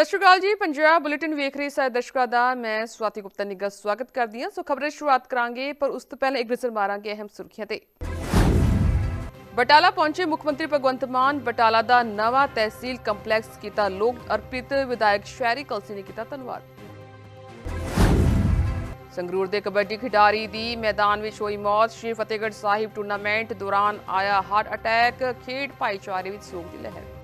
ਸਤਿ ਸ਼੍ਰੀ ਅਕਾਲ ਜੀ, ਪੰਜਾਬ ਬੁਲੇਟਿਨ ਵੇਖ ਰਹੇ ਸਾਰੇ ਦਰਸ਼ਕਾਂ ਦਾ, ਮੈਂ ਸਵਾਤੀ ਗੁਪਤਾ ਨਿੱਘਾ ਸਵਾਗਤ ਕਰਦੀ ਹਾਂ। ਸੋ ਖਬਰਾਂ ਸ਼ੁਰੂਆਤ ਕਰਾਂਗੇ, ਪਰ ਉਸ ਤੋਂ ਪਹਿਲਾਂ ਇੱਕ ਨਜ਼ਰ ਮਾਰਾਂਗੇ ਅਹਿਮ ਸੁਰਖੀਆਂ ਤੇ। ਬਟਾਲਾ ਪਹੁੰਚੇ ਮੁੱਖ ਮੰਤਰੀ ਭਗਵੰਤ ਮਾਨ, ਬਟਾਲਾ ਦਾ ਨਵਾਂ ਤਹਿਸੀਲ ਕੰਪਲੈਕਸ ਕੀਤਾ ਲੋਕ ਅਰਪਿਤ, ਵਿਧਾਇਕ ਸ਼ਹਿਰੀ ਕਲਸੀ ਨੇ ਕੀਤਾ ਧੰਨਵਾਦ। ਸੰਗਰੂਰ ਦੇ ਕਬੱਡੀ ਖਿਡਾਰੀ ਦੀ ਮੈਦਾਨ ਵਿੱਚ ਹੋਈ ਮੌਤ, ਸ਼੍ਰੀ ਫਤਿਹਗੜ੍ਹ ਸਾਹਿਬ ਟੂਰਨਾਮੈਂਟ ਦੌਰਾਨ ਆਇਆ ਹਾਰਟ ਅਟੈਕ, ਖੇਡ ਭਾਈਚਾਰੇ ਵਿੱਚ ਸੋਗ ਦੀ ਲਹਿਰ।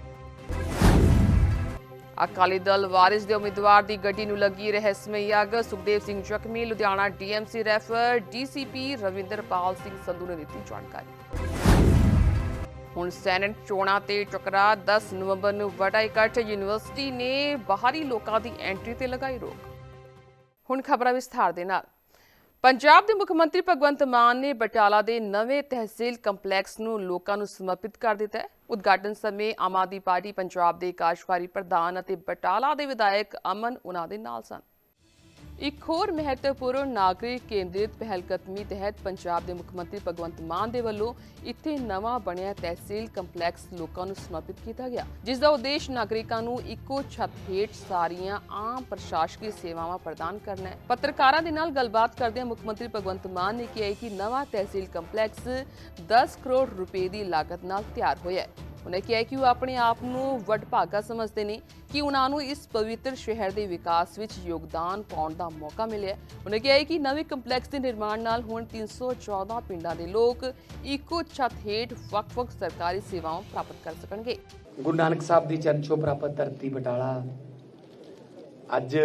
ਅਕਾਲੀ ਦਲ ਵਾਰਿਸ ਦੇ ਉਮੀਦਵਾਰ ਦੀ ਗੱਡੀ ਨੂੰ ਲੱਗੀ ਰਹੱਸਮਈ ਅੱਗ। ਸੁਖਦੇਵ ਸਿੰਘ ਜ਼ਖਮੀ, Ludhiana DMC refer, DCP Ravinderpal Singh Sandhu ਨੇ ਦਿੱਤੀ ਜਾਣਕਾਰੀ। ਹੁਣ ਸੈਨੇਟ ਚੋਣਾਂ ਤੇ ਟਕਰਾ 10 ਨਵੰਬਰ ਨੂੰ ਵੱਡਾ ਇਕੱਠ। ਯੂਨੀਵਰਸਿਟੀ ਨੇ ਬਾਹਰੀ ਲੋਕਾਂ ਦੀ ਐਂਟਰੀ ਤੇ ਲਗਾਈ ਰੋਕ। ਹੁਣ ਖਬਰਾਂ ਵਿਸਥਾਰ ਦੇ ਨਾਲ। ਪੰਜਾਬ ਦੇ ਮੁੱਖ ਮੰਤਰੀ ਭਗਵੰਤ ਮਾਨ ਨੇ ਬਟਾਲਾ ਦੇ ਨਵੇਂ ਤਹਿਸੀਲ ਕੰਪਲੈਕਸ ਨੂੰ ਲੋਕਾਂ ਨੂੰ ਸਮਰਪਿਤ ਕਰ ਦਿੱਤਾ ਹੈ। ਉਦਘਾਟਨ ਸਮੇਂ ਆਮ ਆਦਮੀ ਪਾਰਟੀ ਪੰਜਾਬ ਦੇ ਕਾਰਜਕਾਰੀ ਪ੍ਰਧਾਨ ਅਤੇ ਬਟਾਲਾ ਦੇ ਵਿਧਾਇਕ ਅਮਨ ਉਹਨਾਂ ਦੇ ਨਾਲ ਸਨ। ਇੱਕ ਹੋਰ ਮਹੱਤਵਪੂਰਨ ਨਾਗਰਿਕ ਕੇਂਦਰਿਤ ਪਹਿਲਕਦਮੀ ਤਹਿਤ ਪੰਜਾਬ ਦੇ ਮੁੱਖ ਮੰਤਰੀ ਭਗਵੰਤ ਮਾਨ ਦੇ ਵੱਲੋਂ ਇੱਥੇ ਨਵਾਂ ਬਣਿਆ ਤਹਿਸੀਲ ਕੰਪਲੈਕਸ ਲੋਕਾਂ ਨੂੰ ਸਮਰਪਿਤ ਕੀਤਾ ਗਿਆ, ਜਿਸ ਦਾ ਉਦੇਸ਼ ਨਾਗਰਿਕਾਂ ਨੂੰ ਇੱਕੋ ਛੱਤ ਹੇਠ ਸਾਰੀਆਂ ਆਮ ਪ੍ਰਸ਼ਾਸਕੀ ਸੇਵਾਵਾਂ ਪ੍ਰਦਾਨ ਕਰਨਾ ਹੈ। ਪੱਤਰਕਾਰਾਂ ਦੇ ਨਾਲ ਗੱਲਬਾਤ ਕਰਦਿਆਂ ਮੁੱਖ ਮੰਤਰੀ ਭਗਵੰਤ ਮਾਨ ਨੇ ਕਿਹਾ ਕਿ ਨਵਾਂ ਤਹਿਸੀਲ ਕੰਪਲੈਕਸ 10 ਕਰੋੜ ਰੁਪਏ ਦੀ ਲਾਗਤ ਨਾਲ ਤਿਆਰ ਹੋਇਆ ਹੈ। ਉਹਨੇ ਕਿਹਾ ਕਿ ਉਹ ਆਪਣੇ ਆਪ ਨੂੰ ਵਡਭਾਗਾ ਸਮਝਦੇ ਨੇ ਕਿ ਉਹਨਾਂ ਨੂੰ ਇਸ ਪਵਿੱਤਰ ਸ਼ਹਿਰ ਦੇ ਵਿਕਾਸ ਵਿੱਚ ਯੋਗਦਾਨ ਪਾਉਣ ਦਾ ਮੌਕਾ ਮਿਲਿਆ ਉਹਨੇ ਕਿਹਾ ਕਿ ਨਵੇਂ ਕੰਪਲੈਕਸ ਦੇ ਨਿਰਮਾਣ ਨਾਲ ਹੁਣ 314 ਪਿੰਡਾਂ ਦੇ ਲੋਕ ਇੱਕੋ ਛੱਤ ਹੇਠ ਵੱਖ-ਵੱਖ ਸਰਕਾਰੀ ਸੇਵਾਵਾਂ ਪ੍ਰਾਪਤ ਕਰ ਸਕਣਗੇ। ਗੁਰੂ ਨਾਨਕ ਸਾਹਿਬ ਦੀ ਚਰਨ ਛੋਹ ਪ੍ਰਾਪਤ ਧਰਤੀ ਬਟਾਲਾ ਅੱਜ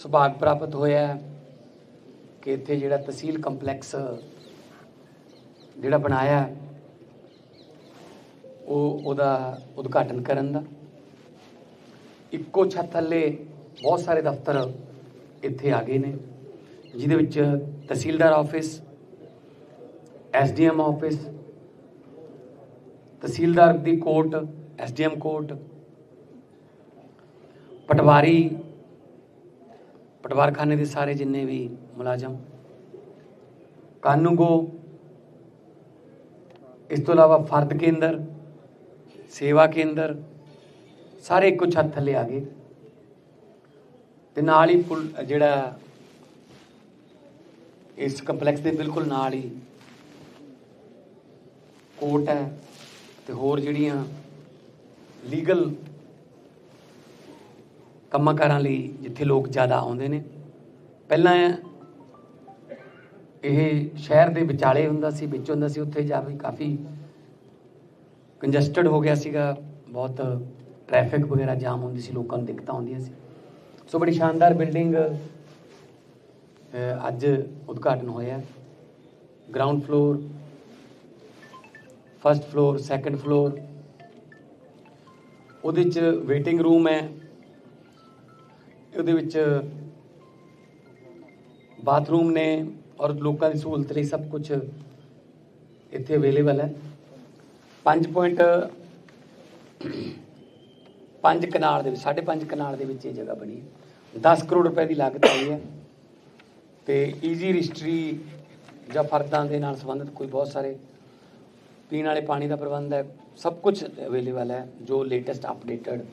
ਸੁਭਾਗ ਪ੍ਰਾਪਤ ਹੋਇਆ ਕਿ ਇੱਥੇ ਜਿਹੜਾ ਤਹਿਸੀਲ ਕੰਪਲੈਕਸ ਜਿਹੜਾ ਬਣਾਇਆ ਉਹ ਉਹਦਾ ਉਦਘਾਟਨ ਕਰਨ ਦਾ। ਇੱਕੋ ਛੱਤ ਥੱਲੇ ਬਹੁਤ ਸਾਰੇ ਦਫ਼ਤਰ ਇੱਥੇ ਆ ਗਏ ਨੇ, ਜਿਹਦੇ ਵਿੱਚ ਤਹਿਸੀਲਦਾਰ ਆਫਿਸ, ਐਸਡੀਐਮ ਆਫਿਸ, ਤਹਿਸੀਲਦਾਰ ਦੀ ਕੋਰਟ, ਐਸਡੀਐਮ ਕੋਰਟ, ਪਟਵਾਰੀ, ਪਟਵਾਰਖਾਨੇ ਦੇ ਸਾਰੇ ਜਿੰਨੇ ਵੀ ਮੁਲਾਜ਼ਮ, ਕਾਨੂੰਗੋ, ਇਸ ਤੋਂ ਇਲਾਵਾ ਫਰਦ ਕੇਂਦਰ ਸੇਵਾ ਕੇਂਦਰ, ਸਾਰੇ ਇੱਕੋ ਛੱਤ ਥੱਲੇ ਆ ਗਏ। ਤੇ ਨਾਲ ਹੀ ਪੁਲ ਜਿਹੜਾ ਇਸ ਕੰਪਲੈਕਸ ਦੇ ਬਿਲਕੁਲ ਨਾਲ ਹੀ ਕੋਰਟ ਹੈ ਤੇ ਹੋਰ ਜਿਹੜੀਆਂ ਲੀਗਲ ਕੰਮਾਂ ਕਾਰਾਂ ਲਈ ਜਿੱਥੇ ਲੋਕ ਜ਼ਿਆਦਾ ਆਉਂਦੇ ਨੇ। ਪਹਿਲਾਂ ਇਹ ਸ਼ਹਿਰ ਦੇ ਵਿਚਾਲੇ ਹੁੰਦਾ ਸੀ, ਵਿੱਚ ਹੁੰਦਾ ਸੀ, ਉੱਥੇ ਜਾ ਵੀ ਕਾਫੀ ਕੰਜਸਟਡ ਹੋ ਗਿਆ ਸੀਗਾ, ਬਹੁਤ ਟ੍ਰੈਫਿਕ ਵਗੈਰਾ ਜਾਮ ਹੁੰਦੀ ਸੀ, ਲੋਕਾਂ ਨੂੰ ਦਿੱਕਤਾਂ ਆਉਂਦੀਆਂ ਸੀ। ਸੋ ਬੜੀ ਸ਼ਾਨਦਾਰ ਬਿਲਡਿੰਗ ਅੱਜ ਉਦਘਾਟਨ ਹੋਇਆ। Ground floor first floor second floor ਉਹਦੇ ਚ ਵੇਟਿੰਗ ਰੂਮ ਹੈ। ਉਹਦੇ ਵਿੱਚ ਬਾਥਰੂਮ ਨੇ ਔਰ ਲੋਕਾਂ ਦੀ ਸਹੂਲਤ ਲਈ ਸਭ ਕੁਝ ਇੱਥੇ ਅਵੇਲੇਬਲ ਹੈ। 5.5 ਕਨਾਲ ਦੇ ਵਿੱਚ 5.5 ਕਨਾਲ ਦੇ ਵਿੱਚ ਇਹ ਜਗ੍ਹਾ ਬਣੀ ਹੈ। 10 ਕਰੋੜ ਰੁਪਏ ਦੀ ਲਾਗਤ ਆਈ ਹੈ ਤੇ ਈਜ਼ੀ ਰਜਿਸਟਰੀ ਜਾਂ ਫਰਦਾਂ ਦੇ ਨਾਲ ਸੰਬੰਧਿਤ ਕੋਈ ਬਹੁਤ ਸਾਰੇ ਪੀਣ ਵਾਲੇ ਪਾਣੀ ਦਾ ਪ੍ਰਬੰਧ ਹੈ, ਸਭ ਕੁਝ ਅਵੇਲੇਬਲ ਹੈ, ਜੋ ਲੇਟੈਸਟ ਅਪਡੇਟਡ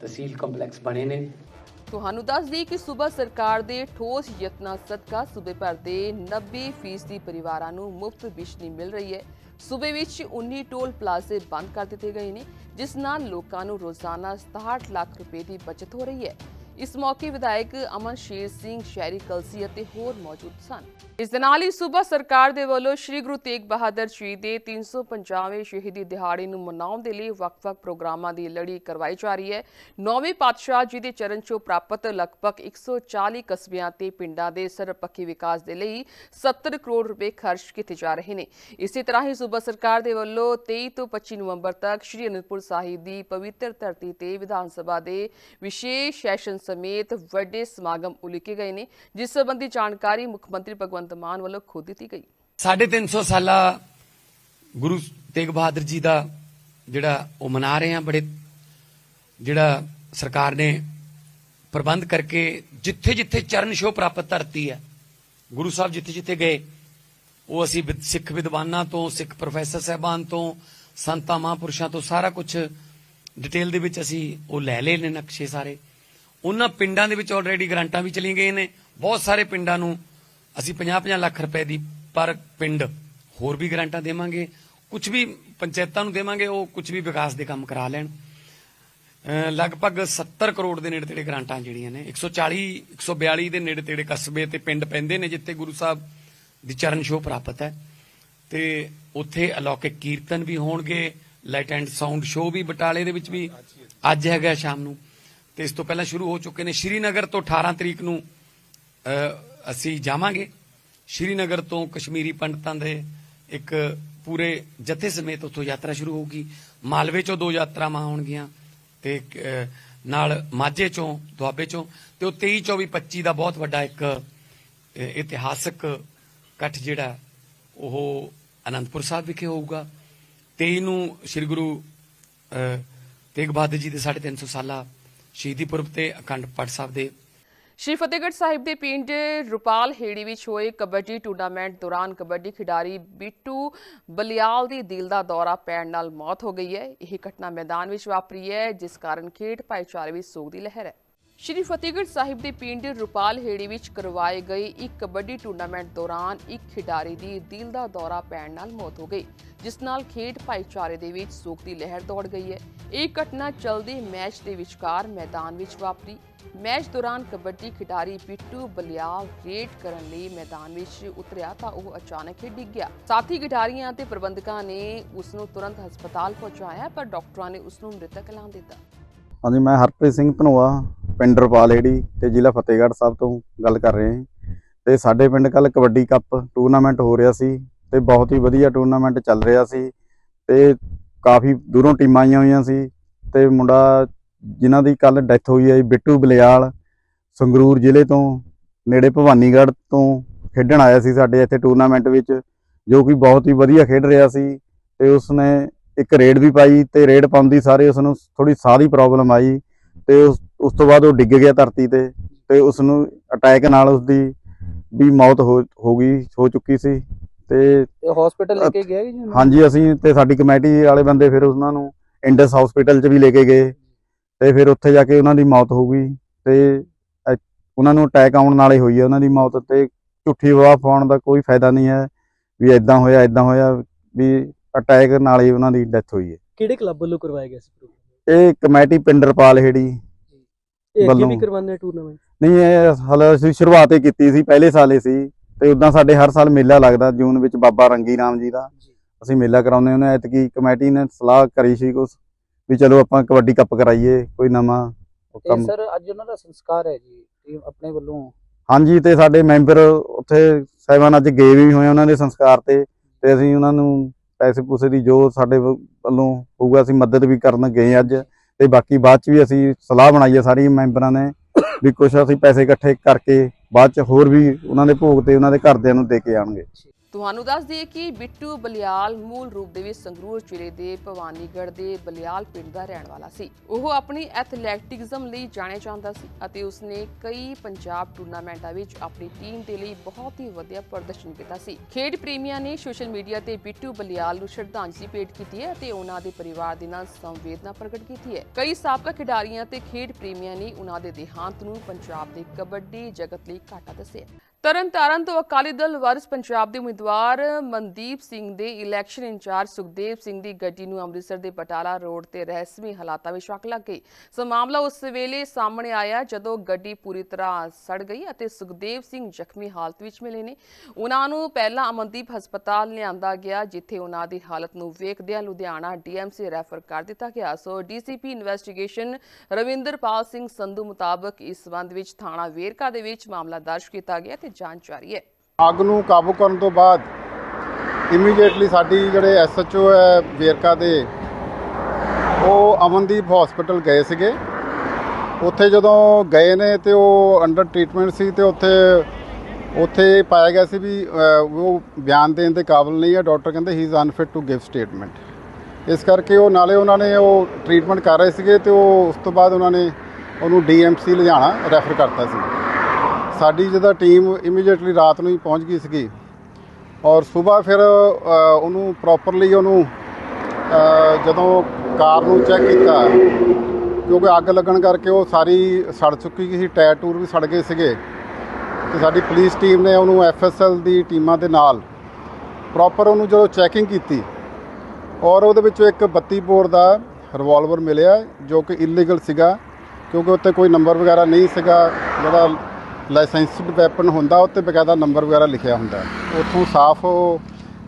ਤਹਿਸੀਲ ਕੰਪਲੈਕਸ ਬਣੇ ਨੇ। ਤੁਹਾਨੂੰ ਦੱਸ ਦਈਏ ਕਿ ਸੂਬਾ ਸਰਕਾਰ ਦੇ ਠੋਸ ਯਤਨਾਂ ਸਦਕਾ ਸੂਬੇ ਭਰ ਦੇ 90% ਪਰਿਵਾਰਾਂ ਨੂੰ ਮੁਫਤ ਬਿਜਲੀ ਮਿਲ ਰਹੀ ਹੈ। ਸੂਬੇ ਵਿੱਚ 19 ਟੋਲ ਪਲਾਜ਼ੇ ਬੰਦ ਕਰ ਦਿੱਤੇ ਗਏ ਨੇ, ਜਿਸ ਨਾਲ ਲੋਕਾਂ ਨੂੰ ਰੋਜ਼ਾਨਾ 67 ਲੱਖ ਰੁਪਏ ਦੀ ਬਚਤ ਹੋ ਰਹੀ ਹੈ। ਇਸ ਮੌਕੇ ਵਿਧਾਇਕ ਅਮਨ ਸ਼ੇਰ ਸਿੰਘ, ਸ਼ਹਿਰੀ ਕਲਸੀ ਅਤੇ ਹੋਰ ਮੌਜੂਦ ਸਨ। ਇਸ ਦੇ ਨਾਲ ਹੀ ਸੂਬਾ ਸਰਕਾਰ ਦੇ ਵੱਲੋਂ ਸ੍ਰੀ ਗੁਰੂ ਤੇਗ ਬਹਾਦਰ ਜੀ ਦੇ 350ਵੇਂ ਸ਼ਹੀਦੀ ਦਿਹਾੜੇ ਨੂੰ ਮਨਾਉਣ ਦੇ ਲਈ ਵੱਖ-ਵੱਖ ਪ੍ਰੋਗਰਾਮਾਂ ਦੀ ਲੜੀ ਕਰਵਾਈ ਜਾ ਰਹੀ ਹੈ। ਨੌਵੇਂ ਪਾਤਸ਼ਾਹ ਜੀ ਦੇ ਚਰਨ ਚੋਂ ਪ੍ਰਾਪਤ ਲਗਭਗ 140 ਕਸਬਿਆਂ ਤੇ ਪਿੰਡਾਂ ਦੇ ਸਰਬਪੱਖੀ ਵਿਕਾਸ ਦੇ ਲਈ 70 ਕਰੋੜ ਰੁਪਏ ਖਰਚ ਕੀਤੇ ਜਾ ਰਹੇ ਨੇ। ਇਸੇ ਤਰ੍ਹਾਂ ਹੀ ਸੂਬਾ ਸਰਕਾਰ ਦੇ ਵੱਲੋਂ 23 ਤੋਂ 25 ਨਵੰਬਰ ਤੱਕ ਸ੍ਰੀ ਅਨੰਦਪੁਰ ਸਾਹਿਬ ਦੀ ਪਵਿੱਤਰ ਧਰਤੀ ਤੇ ਵਿਧਾਨ ਸਭਾ ਦੇ ਵਿਸ਼ੇਸ਼ ਸੈਸ਼ਨ ਸਮੇਤ ਵੱਡੇ ਸਮਾਗਮ ਉਲੀਕੇ ਗਏ ਨੇ, ਜਿਸ ਸੰਬੰਧੀ ਜਾਣਕਾਰੀ ਮੁੱਖ ਮੰਤਰੀ ਭਗਵੰਤ ਮਾਨ ਵੱਲੋਂ ਖੁਦ ਦਿੱਤੀ ਗਈ। ਸਾਢੇ ਤਿੰਨ ਸੌ ਸਾਲਾ ਗੁਰੂ ਤੇਗ ਬਹਾਦਰ ਜੀ ਦਾ ਜਿਹੜਾ ਉਹ ਮਨਾ ਰਹੇ ਆ ਬੜੇ, ਜਿਹੜਾ ਸਰਕਾਰ ਨੇ ਪ੍ਰਬੰਧ ਕਰਕੇ ਜਿੱਥੇ ਜਿੱਥੇ ਚਰਨ ਛੋਹ ਪ੍ਰਾਪਤ ਧਰਤੀ ਹੈ, ਗੁਰੂ ਸਾਹਿਬ ਜਿੱਥੇ ਜਿੱਥੇ ਗਏ, ਉਹ ਅਸੀਂ ਸਿੱਖ ਵਿਦਵਾਨਾਂ ਤੋਂ, ਸਿੱਖ ਪ੍ਰੋਫੈਸਰ ਸਾਹਿਬਾਨ ਤੋਂ, ਸੰਤਾਂ ਮਹਾਂਪੁਰਸ਼ਾਂ ਤੋਂ ਸਾਰਾ ਕੁਝ ਡਿਟੇਲ ਦੇ ਵਿੱਚ ਅਸੀਂ ਉਹ ਲੈ ਲਏ ਨੇ ਨਕਸ਼ੇ ਸਾਰੇ। ਉਹਨਾਂ ਪਿੰਡਾਂ ਦੇ ਵਿੱਚ ਆਲਰੇਡੀ ਗ੍ਰਾਂਟਾਂ ਵੀ ਚਲੀਆਂ ਗਈਆਂ ਨੇ। ਬਹੁਤ ਸਾਰੇ ਪਿੰਡਾਂ ਨੂੰ ਅਸੀਂ 50-50 ਲੱਖ ਰੁਪਏ ਦੀ ਪਰ ਪਿੰਡ ਹੋਰ ਵੀ ਗ੍ਰਾਂਟਾਂ ਦੇਵਾਂਗੇ। ਕੁਝ ਵੀ ਪੰਚਾਇਤਾਂ ਨੂੰ ਦੇਵਾਂਗੇ, ਉਹ ਕੁਝ ਵੀ ਵਿਕਾਸ ਦੇ ਕੰਮ ਕਰਾ ਲੈਣ। ਲਗਭਗ 70 ਕਰੋੜ ਦੇ ਨੇੜੇ ਤੇੜੇ ਗ੍ਰਾਂਟਾਂ ਜਿਹੜੀਆਂ ਨੇ 140 142 ਦੇ ਨੇੜੇ ਤੇੜੇ ਕਸਬੇ ਤੇ ਪਿੰਡ ਪੈਂਦੇ ਨੇ, ਜਿੱਥੇ ਗੁਰੂ ਸਾਹਿਬ ਦੀ ਚਰਨ ਛੋਹ ਪ੍ਰਾਪਤ ਹੈ। ਤੇ ਉੱਥੇ ਅਲੌਕਿਕ ਕੀਰਤਨ ਵੀ ਹੋਣਗੇ, ਲਾਈਟ ਐਂਡ ਸਾਊਂਡ ਸ਼ੋਅ ਵੀ ਬਟਾਲੇ ਦੇ ਵਿੱਚ ਵੀ ਅੱਜ ਹੈਗਾ ਸ਼ਾਮ ਨੂੰ। ਤੇ ਇਸ ਤੋਂ ਪਹਿਲਾਂ ਸ਼ੁਰੂ ਹੋ ਚੁੱਕੇ ਨੇ। ਸ਼੍ਰੀਨਗਰ ਤੋਂ 18 ਤਰੀਕ ਨੂੰ ਅਸੀਂ ਜਾਵਾਂਗੇ। ਸ਼੍ਰੀਨਗਰ ਤੋਂ ਕਸ਼ਮੀਰੀ ਪੰਡਤਾਂ ਦੇ ਇੱਕ ਪੂਰੇ ਜਥੇ ਸਮੇਤ ਉੱਥੋਂ ਯਾਤਰਾ ਸ਼ੁਰੂ ਹੋਊਗੀ। ਮਾਲਵੇ ਚੋਂ ਦੋ ਯਾਤਰਾਵਾਂ ਹੋਣਗੀਆਂ ਤੇ ਨਾਲ ਮਾਝੇ ਚੋਂ, ਦੁਆਬੇ ਚੋਂ। ਤੇ ਉਹ 23 24 25 ਦਾ ਬਹੁਤ ਵੱਡਾ ਇੱਕ ਇਤਿਹਾਸਕ ਇਕੱਠ ਜਿਹੜਾ, ਉਹ ਅਨੰਦਪੁਰ ਸਾਹਿਬ ਵਿਖੇ ਹੋਊਗਾ। 23 ਨੂੰ ਸ੍ਰੀ ਗੁਰੂ ਤੇਗ ਬਹਾਦਰ ਜੀ ਦੇ 350 ਸਾਲਾ ਸ਼ਹੀਦੀ ਪੁਰਬ ਤੇ ਅਖੰਡ ਪਾਠ ਸਾਹਿਬ ਦੇ। ਸ਼੍ਰੀ ਫਤਿਹਗੜ੍ਹ ਸਾਹਿਬ ਦੇ ਪਿੰਡ ਰੁਪਾਲ ਹੇੜੀ ਵਿੱਚ ਹੋਏ ਕਬੱਡੀ ਟੂਰਨਾਮੈਂਟ ਦੌਰਾਨ ਕਬੱਡੀ ਖਿਡਾਰੀ ਬਿੱਟੂ ਬਲਿਆਲ ਦੀ ਦਿਲ ਦਾ ਦੌਰਾ ਪੈਣ ਨਾਲ ਮੌਤ ਹੋ ਗਈ ਹੈ। ਇਹ ਘਟਨਾ ਮੈਦਾਨ ਵਿੱਚ ਵਾਪਰੀ ਹੈ, ਜਿਸ ਕਾਰਨ ਖੇਡ ਭਾਈਚਾਰੇ ਵਿੱਚ ਸੋਗ ਦੀ ਲਹਿਰ ਹੈ। ਸ਼੍ਰੀ ਫਤਿਹਗੜ੍ਹ ਸਾਹਿਬ ਦੇ ਪਿੰਡ ਰੁਪਾਲ ਹੇੜੀ ਵਿੱਚ ਕਰਵਾਏ ਗਏ ਇੱਕ ਕਬੱਡੀ ਟੂਰਨਾਮੈਂਟ ਦੌਰਾਨ ਇੱਕ ਖਿਡਾਰੀ ਦੀ ਦਿਲ ਦਾ ਦੌਰਾ ਪੈਣ ਨਾਲ ਮੌਤ ਹੋ ਗਈ, ਜਿਸ ਨਾਲ ਖੇਡ ਭਾਈਚਾਰੇ ਦੇ ਵਿੱਚ ਸੋਗ ਦੀ ਲਹਿਰ ਦੌੜ ਗਈ ਹੈ। ਇਹ ਘਟਨਾ ਚਲਦੇ ਮੈਚ ਦੇ ਵਿਚਕਾਰ ਮੈਦਾਨ ਵਿੱਚ ਵਾਪਰੀ। ਮੈਚ ਦੌਰਾਨ ਕਬੱਡੀ ਖਿਡਾਰੀ ਪਿੱਟੂ ਬਲਿਆ ਰੇਡ ਕਰਨ ਲਈ ਮੈਦਾਨ ਵਿੱਚ ਉਤਰਿਆ ਤਾਂ ਉਹ ਅਚਾਨਕ ਹੀ ਡਿੱਗ ਗਿਆ। ਸਾਥੀ ਖਿਡਾਰੀਆਂ ਅਤੇ ਪ੍ਰਬੰਧਕਾਂ ਨੇ ਉਸ ਨੂੰ ਤੁਰੰਤ ਹਸਪਤਾਲ ਪਹੁੰਚਾਇਆ, ਪਰ ਡਾਕਟਰਾਂ ਨੇ ਉਸ ਨੂੰ ਮ੍ਰਿਤਕ ਐਲਾਨ ਦਿੱਤਾ। ਹਾਂਜੀ, ਮੈਂ ਹਰਪ੍ਰੀਤ ਸਿੰਘ ਧਨੋਆ, ਪਿੰਡ ਰਪਾਲੇੜੀ ਤੇ ਜ਼ਿਲ੍ਹਾ ਫਤਿਹਗੜ੍ਹ ਸਾਹਿਬ ਤੋਂ ਗੱਲ ਕਰ ਰਹੇ ਹਾਂ ਤੇ ਸਾਡੇ ਪਿੰਡ ਕੱਲ ਕਬੱਡੀ ਕੱਪ ਟੂਰਨਾਮੈਂਟ ਹੋ ਰਿਹਾ ਸੀ ਤੇ ਬਹੁਤ ਹੀ ਵਧੀਆ ਟੂਰਨਾਮੈਂਟ ਚੱਲ ਰਿਹਾ ਸੀ ਤੇ ਕਾਫੀ ਦੂਰੋਂ ਟੀਮਾਂ ਆਈਆਂ ਹੋਈਆਂ ਸੀ ਤੇ ਮੁੰਡਾ ਜਿਨ੍ਹਾਂ ਦੀ ਕੱਲ ਡੈਥ ਹੋਈ ਹੈ ਬਿੱਟੂ ਬਲਿਆਲ, ਸੰਗਰੂਰ ਜ਼ਿਲ੍ਹੇ ਤੋਂ, ਨੇੜੇ ਭਵਾਨੀਗੜ੍ਹ ਤੋਂ ਖੇਡਣ ਆਇਆ ਸੀ ਸਾਡੇ ਇੱਥੇ ਟੂਰਨਾਮੈਂਟ ਵਿੱਚ, ਜੋ ਕਿ ਬਹੁਤ ਹੀ ਵਧੀਆ ਖੇਡ ਰਿਹਾ ਸੀ ਤੇ ਉਸਨੇ ਇੱਕ ਰੇਡ ਵੀ ਪਾਈ ਤੇ ਰੇਡ ਪਾਉਂਦੀ ਸਾਰੇ ਉਸ ਨੂੰ ਥੋੜੀ ਸਾਹ ਦੀ ਪ੍ਰੋਬਲਮ ਆਈ ਤੇ ਉਸ ਉਸ ਤੋਂ ਬਾਅਦ ਉਹ ਡਿੱਗ ਗਿਆ ਧਰਤੀ ਤੇ ਤੇ ਉਸ ਨੂੰ ਅਟੈਕ ਨਾਲ ਉਸ ਦੀ ਵੀ ਮੌਤ ਹੋ ਗਈ ਹੋ ਚੁੱਕੀ ਸੀ ਤੇ ਹਸਪੀਟਲ ਲੈ ਕੇ ਗਿਆ ਜੀ? ਹਾਂਜੀ ਅਸੀਂ ਤੇ ਸਾਡੀ ਕਮੇਟੀ ਵਾਲੇ ਬੰਦੇ ਫਿਰ ਉਹਨਾਂ ਨੂੰ ਇੰਡਸ ਹਸਪੀਟਲ 'ਚ ਵੀ ਲੈ ਕੇ ਗਏ ਤੇ ਫਿਰ ਉੱਥੇ ਜਾ ਕੇ ਉਹਨਾਂ ਦੀ ਮੌਤ ਹੋ ਗਈ ਤੇ ਉਹਨਾਂ ਨੂੰ ਅਟੈਕ ਆਉਣ ਨਾਲ ਹੀ ਹੋਈ ਹੈ ਉਹਨਾਂ ਦੀ ਮੌਤ ਤੇ ਝੂਠੀ ਅਫਵਾਹ ਪਾਉਣ ਦਾ ਕੋਈ ਫਾਇਦਾ ਨਹੀਂ ਹੈ ਵੀ ਇਦਾਂ ਹੋਇਆ ਇਦਾਂ ਹੋਇਆ ਵੀ ਅਟੈਕ ਨਾਲ ਹੀ ਉਹਨਾਂ ਦੀ ਡੈਥ ਹੋਈ ਹੈ। ਕਿਹੜੇ ਕਲੱਬ ਵੱਲੋਂ ਕਰਵਾਇਆ ਗਿਆ ਸੀ ਪ੍ਰੋਗਰਾਮ ਇਹ ਕਮੇਟੀ ਪਿੰਡ ਰਪਾਲ ਹੇੜੀ। ਇਹ ਅੱਗੇ ਵੱਲੋਂ। ਵੀ ਕਰਵਾਉਂਦੇ ਟੂਰਨਾਮੈਂਟ ਨਹੀਂ ਇਹ ਹਾਲੇ ਅਸੀਂ ਸ਼ੁਰੂਆਤ ਹੀ ਕੀਤੀ ਸੀ ਪਹਿਲੇ ਸਾਲੇ ਸੀ। ਤੇ ਉਦਾਂ ਸਾਡੇ ਹਰ ਸਾਲ ਮੇਲਾ ਲੱਗਦਾ ਜੂਨ ਵਿੱਚ ਬਾਬਾ ਰੰਗੀ ਰਾਮ ਜੀ ਦਾ। ਅਸੀਂ ਮੇਲਾ ਕਰਾਉਂਦੇ ਹਾਂ ਐਤਕੀ ਕਮੇਟੀ ਨੇ ਸਲਾਹ ਕਰੀ ਸੀ ਕੁਛ ਵੀ ਚਲੋ ਆਪਾਂ ਕਬੱਡੀ ਕੱਪ ਕਰਾਈਏ ਕੋਈ ਨਵਾਂ ਕੰਮ। ਸਰ ਅੱਜ ਉਹਨਾਂ ਦਾ ਸੰਸਕਾਰ ਹੈ ਜੀ ਟੀਮ ਆਪਣੇ ਵੱਲੋਂ। ਹਾਂਜੀ ਤੇ ਸਾਡੇ ਮੈਂਬਰ ਉੱਥੇ ਸਹਿਬਾਨ ਅੱਜ ਗਏ ਵੀ ਹੋਏ ਉਹਨਾਂ ਦੇ ਸੰਸਕਾਰ ਤੇ ਤੇ ਅਸੀਂ ਉਹਨਾਂ ਨੂੰ ਪੈਸੇ ਪੂਸੇ ਦੀ ਜੋ ਸਾਡੇ ਵੱਲੋਂ ਹੋਊਗਾ, ਅਸੀਂ ਮਦਦ ਵੀ ਕਰਨ ਗਏ ਅੱਜ। ਤੇ ਬਾਕੀ ਬਾਅਦ ਚ ਵੀ ਅਸੀਂ ਸਲਾਹ ਬਣਾਈ ਹੈ ਸਾਰੀ ਮੈਂਬਰਾਂ ਨੇ ਵੀ ਕੁਝ ਅਸੀਂ ਪੈਸੇ ਇਕੱਠੇ ਕਰਕੇ ਬਾਅਦ ਚ ਹੋਰ ਵੀ ਉਹਨਾਂ ਦੇ ਭੋਗ ਤੇ ਉਹਨਾਂ ਦੇ ਘਰਦਿਆਂ ਨੂੰ ਦੇ ਕੇ ਆਣਗੇ ਤੁਹਾਨੂੰ ਦੱਸ ਦਈਏ ਕਿ ਬਿੱਟੂ ਬਲਿਆਲ ਮੂਲ ਰੂਪ ਦੇ ਵਿੱਚ ਸੰਗਰੂਰ ਜ਼ਿਲ੍ਹੇ ਦੇ ਭਵਾਨੀਗੜ੍ਹ ਦੇ ਬਲਿਆਲ ਪਿੰਡ ਦਾ ਰਹਿਣ ਵਾਲਾ ਸੀ। ਉਹ ਆਪਣੀ ਐਥਲੈਟਿਕਜ਼ਮ ਲਈ ਜਾਣਿਆ ਜਾਂਦਾ ਸੀ ਅਤੇ ਉਸਨੇ ਕਈ ਪੰਜਾਬ ਟੂਰਨਾਮੈਂਟਾਂ ਵਿੱਚ ਆਪਣੀ ਟੀਮ ਦੇ ਲਈ ਬਹੁਤ ਹੀ ਵਧੀਆ ਪ੍ਰਦਰਸ਼ਨ ਕੀਤਾ ਸੀ। ਖੇਡ ਪ੍ਰੇਮੀਆਂ ਨੇ ਸੋਸ਼ਲ ਮੀਡੀਆ ਤੇ ਬਿੱਟੂ ਬਲਿਆਲ ਨੂੰ ਸ਼ਰਧਾਂਜਲੀ ਭੇਟ ਕੀਤੀ ਹੈ ਅਤੇ ਉਹਨਾਂ ਦੇ ਪਰਿਵਾਰ ਦੇ ਨਾਲ ਸੰਵੇਦਨਾ ਪ੍ਰਗਟ ਕੀਤੀ ਹੈ। ਕਈ ਸਾਬਕਾ ਖਿਡਾਰੀਆਂ ਤੇ ਖੇਡ ਪ੍ਰੇਮੀਆਂ ਨੇ ਉਹਨਾਂ ਦੇ ਦੇਹਾਂਤ ਨੂੰ ਪੰਜਾਬ ਦੇ ਕਬੱਡੀ ਜਗਤ ਲਈ ਘਾਟਾ ਦੱਸਿਆ। ਤਰਨਤਾਰਨ ਤੋਂ ਅਕਾਲੀ ਦਲ ਵਾਰਿਸ ਪੰਜਾਬ ਦੇ ਉਮੀਦਵਾਰ ਮਨਦੀਪ ਸਿੰਘ ਦੇ ਇਲੈਕਸ਼ਨ ਇੰਚਾਰਜ ਸੁਖਦੇਵ ਸਿੰਘ ਦੀ ਗੱਡੀ ਨੂੰ ਅੰਮ੍ਰਿਤਸਰ ਦੇ ਬਟਾਲਾ ਰੋਡ ਤੇ ਰਹਿਸਮੀ ਹਾਲਾਤਾਂ ਵਿੱਚ ਅੱਗ ਲੱਗ ਗਈ। ਸੋ ਮਾਮਲਾ ਉਸ ਵੇਲੇ ਸਾਹਮਣੇ ਆਇਆ ਜਦੋਂ ਗੱਡੀ ਪੂਰੀ ਤਰ੍ਹਾਂ ਸੜ ਗਈ ਅਤੇ ਸੁਖਦੇਵ ਸਿੰਘ ਜ਼ਖਮੀ ਹਾਲਤ ਵਿੱਚ ਮਿਲੇ ਨੇ। ਉਹਨਾਂ ਨੂੰ ਪਹਿਲਾਂ ਅਮਨਦੀਪ ਹਸਪਤਾਲ ਲਿਆਂਦਾ ਗਿਆ, ਜਿੱਥੇ ਉਹਨਾਂ ਦੀ ਹਾਲਤ ਨੂੰ ਵੇਖਦਿਆਂ ਲੁਧਿਆਣਾ ਡੀਐਮਸੀ ਰੈਫਰ ਕਰ ਦਿੱਤਾ ਗਿਆ। So DCP investigation Ravinderpal Singh Sandhu ਮੁਤਾਬਕ ਇਸ ਸੰਬੰਧ ਵਿੱਚ ਥਾਣਾ ਵੇਰਕਾ ਦੇ ਵਿੱਚ ਮਾਮਲਾ ਦਰਜ ਕੀਤਾ ਗਿਆ ਤੇ ਜਾਂਚ ਜਾਰੀ ਹੈ। ਅੱਗ ਨੂੰ ਕਾਬੂ ਕਰਨ ਤੋਂ ਬਾਅਦ ਇਮੀਡੀਏਟਲੀ ਸਾਡੀ ਜਿਹੜੇ ਐਸਐਚਓ ਹੈ ਵੇਰਕਾ ਦੇ, ਉਹ ਅਮਨਦੀਪ ਹਸਪੀਟਲ ਗਏ ਸੀਗੇ। ਉੱਥੇ ਜਦੋਂ ਗਏ ਨੇ ਤੇ ਉਹ ਅੰਡਰ ਟ੍ਰੀਟਮੈਂਟ ਸੀ ਤੇ ਉੱਥੇ ਉੱਥੇ ਪਾਇਆ ਗਿਆ ਸੀ ਵੀ ਉਹ ਬਿਆਨ ਦੇਣ ਦੇ ਕਾਬਿਲ ਨਹੀਂ ਹੈ। ਡਾਕਟਰ ਕਹਿੰਦੇ he is unfit to give statement ਇਸ ਕਰਕੇ ਉਹ ਨਾਲੇ ਉਹਨਾਂ ਨੇ ਉਹ ਟ੍ਰੀਟਮੈਂਟ ਕਰ ਰਹੇ ਸੀਗੇ ਤੇ ਉਹ ਉਸ ਤੋਂ ਬਾਅਦ ਉਹਨਾਂ ਨੇ ਉਹਨੂੰ ਡੀਐਮਸੀ ਲੁਧਿਆਣਾ ਰੈਫਰ ਕਰਤਾ ਸੀ। ਸਾਡੀ ਜਿਹਦਾ ਟੀਮ ਇਮੀਡੀਏਟਲੀ ਰਾਤ ਨੂੰ ਹੀ ਪਹੁੰਚ ਗਈ ਸੀਗੀ। ਔਰ ਸਵੇਰ ਫਿਰ ਉਹਨੂੰ ਪ੍ਰੋਪਰਲੀ ਉਹਨੂੰ ਜਦੋਂ ਕਾਰ ਨੂੰ ਚੈੱਕ ਕੀਤਾ, ਕਿਉਂਕਿ ਅੱਗ ਲੱਗਣ ਕਰਕੇ ਉਹ ਸਾਰੀ ਸੜ ਚੁੱਕੀ ਸੀ, ਟਾਇਰ ਟੂਰ ਵੀ ਸੜ ਗਏ ਸੀਗੇ। ਤੇ ਸਾਡੀ ਪੁਲਿਸ ਟੀਮ ਨੇ ਉਹਨੂੰ ਐਫਐਸਐਲ ਦੀ ਟੀਮਾਂ ਦੇ ਨਾਲ ਪ੍ਰੋਪਰ ਉਹਨੂੰ ਜਦੋਂ ਚੈਕਿੰਗ ਕੀਤੀ, ਔਰ ਉਹਦੇ ਵਿੱਚੋਂ ਇੱਕ 32 ਬੋਰ ਦਾ ਰਿਵਾਲਵਰ ਮਿਲਿਆ, ਜੋ ਕਿ ਇਲੀਗਲ ਸੀਗਾ, ਕਿਉਂਕਿ ਉੱਤੇ ਕੋਈ ਨੰਬਰ ਵਗੈਰਾ ਨਹੀਂ ਸੀਗਾ, ਜਿਹੜਾ ਲਾਇਸੈਂਸਡ ਵੈਪਨ ਹੁੰਦਾ, ਉੱਤੇ ਬਕਾਇਦਾ ਨੰਬਰ ਵਗੈਰਾ ਲਿਖਿਆ ਹੁੰਦਾ। ਉੱਥੋਂ ਸਾਫ਼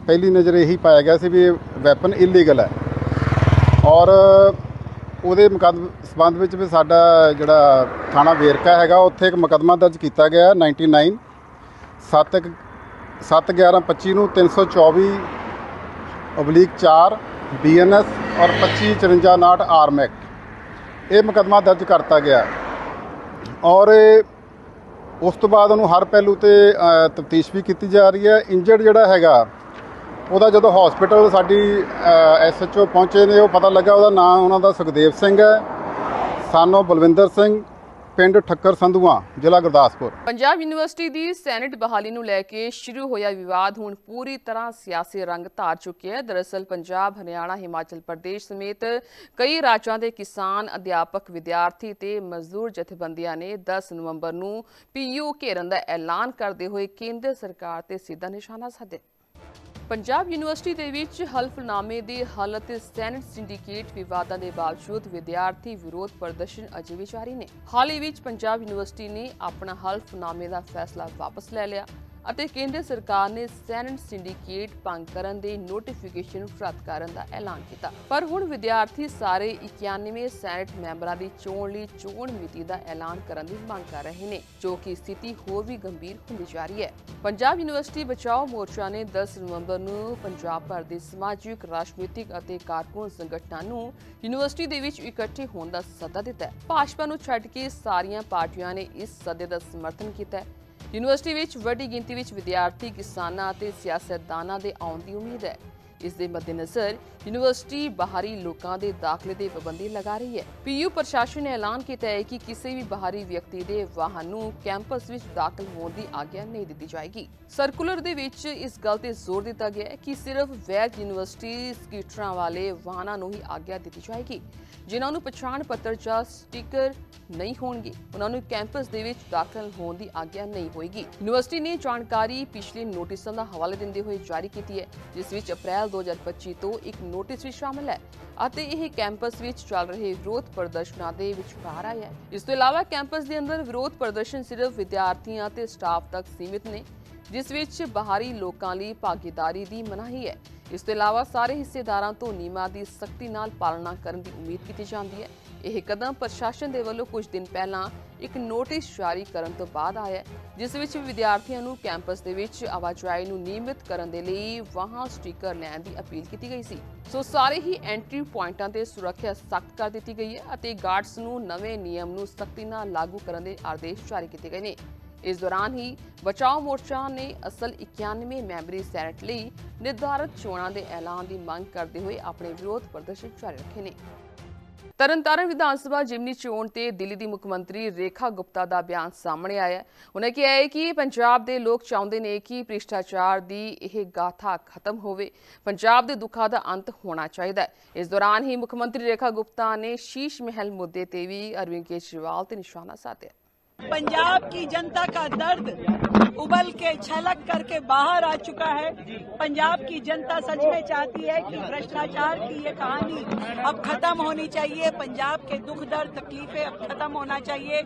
ਪਹਿਲੀ ਨਜ਼ਰ ਇਹੀ ਪਾਇਆ ਗਿਆ ਸੀ ਵੀ ਇਹ ਵੈਪਨ ਇਲੀਗਲ ਹੈ। ਔਰ ਉਹਦੇ ਮੁਕੱਦਮ ਸਬੰਧ ਵਿੱਚ ਵੀ ਸਾਡਾ ਜਿਹੜਾ ਥਾਣਾ ਵੇਰਕਾ ਹੈਗਾ, ਉੱਥੇ ਇੱਕ ਮੁਕੱਦਮਾ ਦਰਜ ਕੀਤਾ ਗਿਆ 99 7 7 11 25 ਨੂੰ 324 ਅਬਲੀਕ 4 ਬੀਐਨਐਸ ਔਰ 25 54 ਨਾਟ ਆਰਮ ਐਕਟ ਇਹ ਮੁਕੱਦਮਾ ਦਰਜ ਕਰਤਾ ਗਿਆ। ਔਰ ਇਹ ਉਸ ਤੋਂ ਬਾਅਦ ਉਹਨੂੰ ਹਰ ਪਹਿਲੂ ਤੇ ਤਫਤੀਸ਼ ਵੀ ਕੀਤੀ ਜਾ ਰਹੀ ਹੈ। ਇੰਜਰਡ ਜਿਹੜਾ ਹੈਗਾ, ਉਹਦਾ ਜਦੋਂ ਹਸਪੀਟਲ ਸਾਡੀ ਐਸਐਚਓ ਪਹੁੰਚੇ ਨੇ, ਉਹ ਪਤਾ ਲੱਗਾ ਉਹਦਾ ਨਾਮ ਉਹਨਾਂ ਦਾ ਸੁਖਦੇਵ ਸਿੰਘ ਹੈ। ਸਾਨੋ ਬਲਵਿੰਦਰ ਸਿੰਘ ਪਿੰਡ ਠੱਕਰ ਸੰਧੂਆਂ, ਜ਼ਿਲ੍ਹਾ ਗੁਰਦਾਸਪੁਰ। ਪੰਜਾਬ ਯੂਨੀਵਰਸਿਟੀ ਦੀ ਸੈਨੇਟ ਬਹਾਲੀ ਨੂੰ ਲੈ ਕੇ ਸ਼ੁਰੂ ਹੋਇਆ ਵਿਵਾਦ ਹੁਣ ਪੂਰੀ ਤਰ੍ਹਾਂ ਸਿਆਸੀ ਰੰਗ ਧਾਰ ਚੁੱਕਿਆ ਹੈ। ਦਰਅਸਲ ਪੰਜਾਬ, ਹਰਿਆਣਾ, ਹਿਮਾਚਲ ਪ੍ਰਦੇਸ਼ ਸਮੇਤ ਕਈ ਰਾਜਾਂ ਦੇ ਕਿਸਾਨ, ਅਧਿਆਪਕ, ਵਿਦਿਆਰਥੀ ਤੇ ਮਜ਼ਦੂਰ ਜਥੇਬੰਦੀਆਂ ਨੇ 10 ਨਵੰਬਰ ਨੂੰ ਪੀਯੂ ਘੇਰਨ ਦਾ ਐਲਾਨ ਕਰਦੇ ਹੋਏ ਕੇਂਦਰ ਸਰਕਾਰ ਤੇ ਸਿੱਧਾ ਨਿਸ਼ਾਨਾ ਸਾਧਿਆ। ਪੰਜਾਬ ਯੂਨੀਵਰਸਿਟੀ ਦੇ ਵਿੱਚ ਹਲਫਨਾਮੇ ਦੀ ਹਾਲਤ ਅਤੇ ਸੈਨੇਟ ਸਿੰਡੀਕੇਟ ਵਿਵਾਦਾਂ ਦੇ ਬਾਵਜੂਦ ਵਿਦਿਆਰਥੀ ਵਿਰੋਧ ਪ੍ਰਦਰਸ਼ਨ ਅਜੇ ਵੀ ਜਾਰੀ ਨੇ। ਹਾਲ ਹੀ ਵਿੱਚ ਪੰਜਾਬ ਯੂਨੀਵਰਸਿਟੀ ਨੇ ਆਪਣਾ ਹਲਫਨਾਮੇ ਦਾ ਫੈਸਲਾ ਵਾਪਸ ਲੈ ਲਿਆ। ਅਤੇ ਕੇਂਦਰ ਸਰਕਾਰ ਨੇ ਸੈਨੇਟ ਸਿੰਡੀਕੇਟ ਭੰਗ ਕਰਨ ਦੇ ਨੋਟੀਫਿਕੇਸ਼ਨ ਰੱਦ ਕਰਨ ਦਾ ਐਲਾਨ ਕੀਤਾ। ਪਰ ਹੁਣ ਵਿਦਿਆਰਥੀ ਸਾਰੇ 91 ਸੈਨੇਟ ਮੈਂਬਰਾਂ ਦੀ ਚੋਣ ਲਈ ਚੋਣ ਮਿਤੀ ਦਾ ਐਲਾਨ ਕਰਨ ਦੀ ਮੰਗ ਕਰ ਰਹੇ ਨੇ, ਜੋ ਕਿ ਸਥਿਤੀ ਹੋਰ ਵੀ ਗੰਭੀਰ ਹੁੰਦੀ ਜਾ ਰਹੀ ਹੈ। ਪੰਜਾਬ ਯੂਨੀਵਰਸਿਟੀ ਬਚਾਓ ਮੋਰਚਾ ਨੇ 10 ਨਵੰਬਰ ਨੂੰ ਪੰਜਾਬ ਭਰ ਦੇ ਸਮਾਜਿਕ, ਰਾਜਨੀਤਿਕ ਅਤੇ ਕਾਰਕੁਨ ਸੰਗਠਨਾਂ ਨੂੰ ਯੂਨੀਵਰਸਿਟੀ ਦੇ ਵਿੱਚ ਇਕੱਠੇ ਹੋਣ ਦਾ ਸੱਦਾ ਦਿੱਤਾ ਹੈ। ਭਾਜਪਾ ਨੂੰ ਛੱਡ ਕੇ ਸਾਰੀਆਂ ਪਾਰਟੀਆਂ ਨੇ ਇਸ ਸੱਦੇ ਦਾ ਸਮਰਥਨ ਕੀਤਾ ਹੈ। ਯੂਨੀਵਰਸਿਟੀ ਵਿੱਚ ਵੱਡੀ ਗਿਣਤੀ ਵਿੱਚ ਵਿਦਿਆਰਥੀ ਕਿਸਾਨਾਂ ਅਤੇ ਸਿਆਸਤਦਾਨਾਂ ਦੇ ਆਉਣ ਦੀ ਉਮੀਦ ਹੈ। ਇਸ ਦੇ ਮੱਦੇਨਜ਼ਰ ਯੂਨੀਵਰਸਿਟੀ ਬਾਹਰੀ ਲੋਕਾਂ ਦੇ ਦਾਖਲੇ ਤੇ ਪਾਬੰਦੀ ਲਗਾ ਰਹੀ ਹੈ। ਪੀਯੂ ਪ੍ਰਸ਼ਾਸਨ ਨੇ ਐਲਾਨ ਕੀਤਾ ਹੈ ਕਿ ਕਿਸੇ ਵੀ ਬਾਹਰੀ ਵਿਅਕਤੀ ਦੇ ਵਾਹਨ ਨੂੰ ਕੈਂਪਸ ਵਿੱਚ ਦਾਖਲ ਹੋਣ ਦੀ ਆਗਿਆ ਨਹੀਂ ਦਿੱਤੀ ਜਾਏਗੀ। ਸਰਕੂਲਰ ਦੇ ਵਿੱਚ ਇਸ ਗੱਲ ਤੇ ਜ਼ੋਰ ਦਿੱਤਾ ਗਿਆ ਹੈ ਕਿ ਸਿਰਫ ਵੈਦ ਯੂਨੀਵਰਸਿਟੀ ਸਕੂਟਰਾਂ ਵਾਲੇ ਵਾਹਨਾਂ ਨੂੰ ਹੀ ਆਗਿਆ ਦਿੱਤੀ ਜਾਏਗੀ। ਜਿਨ੍ਹਾਂ ਨੂੰ ਪਛਾਣ ਪੱਤਰ ਜਾਂ ਸਟicker ਨਹੀਂ ਹੋਣਗੇ, ਉਹਨਾਂ ਨੂੰ ਕੈਂਪਸ ਦੇ ਵਿੱਚ ਦਾਖਲ ਹੋਣ ਦੀ ਆਗਿਆ ਨਹੀਂ ਹੋਏਗੀ। ਯੂਨੀਵਰਸਿਟੀ ਨੇ ਜਾਣਕਾਰੀ ਪਿਛਲੇ ਨੋਟਿਸਾਂ ਦਾ ਹਵਾਲੇ ਦਿੰਦੇ ਹੋਏ ਜਾਰੀ ਕੀਤੀ ਹੈ, ਜਿਸ ਵਿੱਚ ਅਪ੍ਰੈਲ 2025 ਤੋਂ ਇੱਕ ਨੋਟਿਸ ਵੀ ਸ਼ਾਮਲ ਹੈ ਅਤੇ ਇਹ ਕੈਂਪਸ ਵਿੱਚ ਚੱਲ ਰਹੇ ਵਿਰੋਧ ਪ੍ਰਦਰਸ਼ਨਾਂ ਦੇ ਵਿਚਕਾਰ ਆਇਆ ਹੈ। ਇਸ ਤੋਂ ਇਲਾਵਾ ਕੈਂਪਸ ਦੇ ਅੰਦਰ ਵਿਰੋਧ ਪ੍ਰਦਰਸ਼ਨ ਸਿਰਫ ਵਿਦਿਆਰਥੀਆਂ ਅਤੇ ਸਟਾਫ ਤੱਕ ਸੀਮਿਤ ਨੇ, ਜਿਸ ਵਿੱਚ ਬਾਹਰੀ ਲੋਕਾਂ ਲਈ ਭਾਗੀਦਾਰੀ ਦੀ ਮਨਾਹੀ ਹੈ। ਇਸ ਤੋਂ ਇਲਾਵਾ ਸਾਰੇ ਹਿੱਸੇਦਾਰਾਂ ਤੋਂ ਨਿਯਮਾਂ ਦੀ ਸਖਤੀ ਨਾਲ ਪਾਲਣਾ ਕਰਨ ਦੀ ਉਮੀਦ ਕੀਤੀ ਜਾਂਦੀ ਹੈ। ਇਹ ਕਦਮ ਪ੍ਰਸ਼ਾਸਨ ਦੇ ਵੱਲੋਂ ਕੁਝ ਦਿਨ ਪਹਿਲਾਂ ਇੱਕ ਨੋਟਿਸ ਜਾਰੀ ਕਰਨ ਤੋਂ ਬਾਅਦ ਆਇਆ ਜਿਸ ਵਿੱਚ ਵਿਦਿਆਰਥੀਆਂ ਨੂੰ ਕੈਂਪਸ ਦੇ ਵਿੱਚ ਆਵਾਜਾਈ ਨੂੰ ਨਿਯਮਿਤ ਕਰਨ ਦੇ ਲਈ ਵਾਹਨ ਸਟicker ਲੈਣ ਦੀ ਅਪੀਲ ਕੀਤੀ ਗਈ ਸੀ। ਸੋ ਸਾਰੇ ਹੀ ਐਂਟਰੀ ਪੁਆਇੰਟਾਂ ਤੇ ਸੁਰੱਖਿਆ ਸਖਤ ਕਰ ਦਿੱਤੀ ਗਈ ਹੈ ਅਤੇ ਗਾਰਡਸ ਨੂੰ ਨਵੇਂ ਨਿਯਮ ਨੂੰ ਸਖਤੀ ਨਾਲ ਲਾਗੂ ਕਰਨ ਦੇ ਆਦੇਸ਼ ਜਾਰੀ ਕੀਤੇ ਗਏ ਨੇ। ਇਸ ਦੌਰਾਨ ਹੀ ਬਚਾਓ ਮੋਰਚਾ ਨੇ ਅਸਲ 91 ਮੈਂਬਰੀ ਸੈਨੇਟ ਲਈ ਨਿਰਧਾਰਤ ਚੋਣਾਂ ਦੇ ਐਲਾਨ ਦੀ ਮੰਗ ਕਰਦੇ ਹੋਏ ਆਪਣੇ ਵਿਰੋਧ ਪ੍ਰਦਰਸ਼ਨ ਜਾਰੀ ਰੱਖੇ ਨੇ। ਤਰਨਤਾਰਨ ਵਿਧਾਨ ਸਭਾ ਜਿਮਨੀ ਚੋਣ ਤੇ ਦਿੱਲੀ ਦੀ ਮੁੱਖ ਮੰਤਰੀ ਰੇਖਾ ਗੁਪਤਾ ਦਾ ਬਿਆਨ ਸਾਹਮਣੇ ਆਇਆ ਹੈ। ਉਹਨੇ ਕਿਹਾ ਹੈ ਕਿ ਪੰਜਾਬ ਦੇ ਲੋਕ ਚਾਹੁੰਦੇ ਨੇ ਕਿ ਭ੍ਰਿਸ਼ਟਾਚਾਰ ਦੀ ਇਹ ਗਾਥਾ ਖਤਮ ਹੋਵੇ। ਪੰਜਾਬ ਦੇ ਦੁੱਖਾਂ ਦਾ ਅੰਤ ਹੋਣਾ ਚਾਹੀਦਾ ਹੈ। ਇਸ ਦੌਰਾਨ ਹੀ ਮੁੱਖ ਮੰਤਰੀ ਰੇਖਾ ਗੁਪਤਾ ਨੇ ਸ਼ੀਸ਼ ਮਹਿਲ ਮੁੱਦੇ ਤੇ ਵੀ ਅਰਵਿੰਦ ਕੇਜਰੀਵਾਲ ਤੇ ਨਿਸ਼ਾਨਾ ਸਾਧਿਆ। पंजाब की जनता का दर्द उबल के, छलक करके बाहर आ चुका है। पंजाब की जनता सच में चाहती है कि भ्रष्टाचार की ये कहानी अब खत्म होनी चाहिए। पंजाब के दुख, दर्द, तकलीफें अब खत्म होना चाहिए।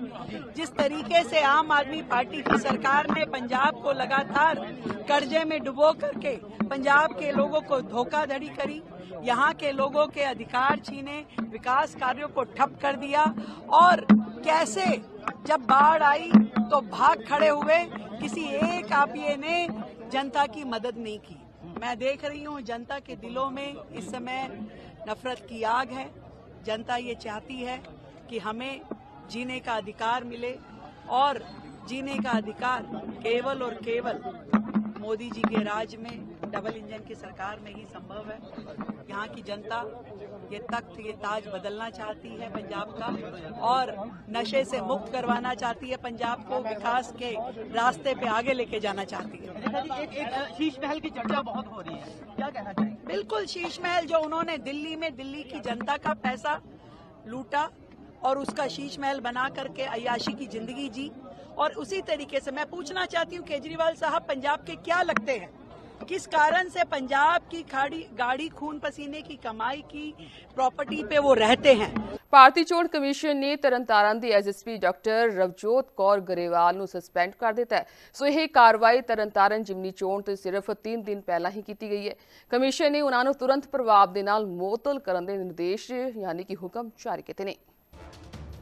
जिस तरीके से आम आदमी पार्टी की सरकार ने पंजाब को लगातार कर्जे में डुबो करके पंजाब के लोगों को धोखाधड़ी करी, यहाँ के लोगों के अधिकार छीने, विकास कार्यों को ठप कर दिया, और कैसे जब बाढ़ आई तो भाग खड़े हुए, किसी एक आपिये ने जनता की मदद नहीं की। मैं देख रही हूँ, जनता के दिलों में इस समय नफरत की आग है। जनता ये चाहती है कि हमें जीने का अधिकार मिले और जीने का अधिकार केवल और केवल मोदी जी के राज में डबल इंजन की सरकार में ही संभव है। यहाँ की जनता ये तख्त ये ताज बदलना चाहती है पंजाब का और नशे से मुक्त करवाना चाहती है पंजाब को विकास के रास्ते पे आगे लेके जाना चाहती है। एक एक शीश महल की चर्चा बहुत हो रही है। क्या कहना चाहेंगे? बिल्कुल शीश महल जो उन्होंने दिल्ली में दिल्ली की जनता का पैसा लूटा और उसका शीश महल बना करके अयाशी की ज़िंदगी जी। और उसी तरीके से मैं पूछना चाहती हूँ केजरीवाल साहब पंजाब के क्या लगते हैं? किस कारण से पंजाब की खाड़ी, गाड़ी खून पसीने की कमाई की प्रॉपर्टी पे वो रहते हैं? भारतीय चोन कमीशन ने तरन तारण के S S P doctor Ravjot Kaur Grewal suspend कर दिता है। सो यह कार्रवाई तरन तारण जिमनी चोन तो सिर्फ़ तीन दिन पहला ही की गई है। कमीशन ने उन्होंने तुरंत प्रभाव के नोतल करने के निर्देश यानी कि हुक्म जारी किए हैं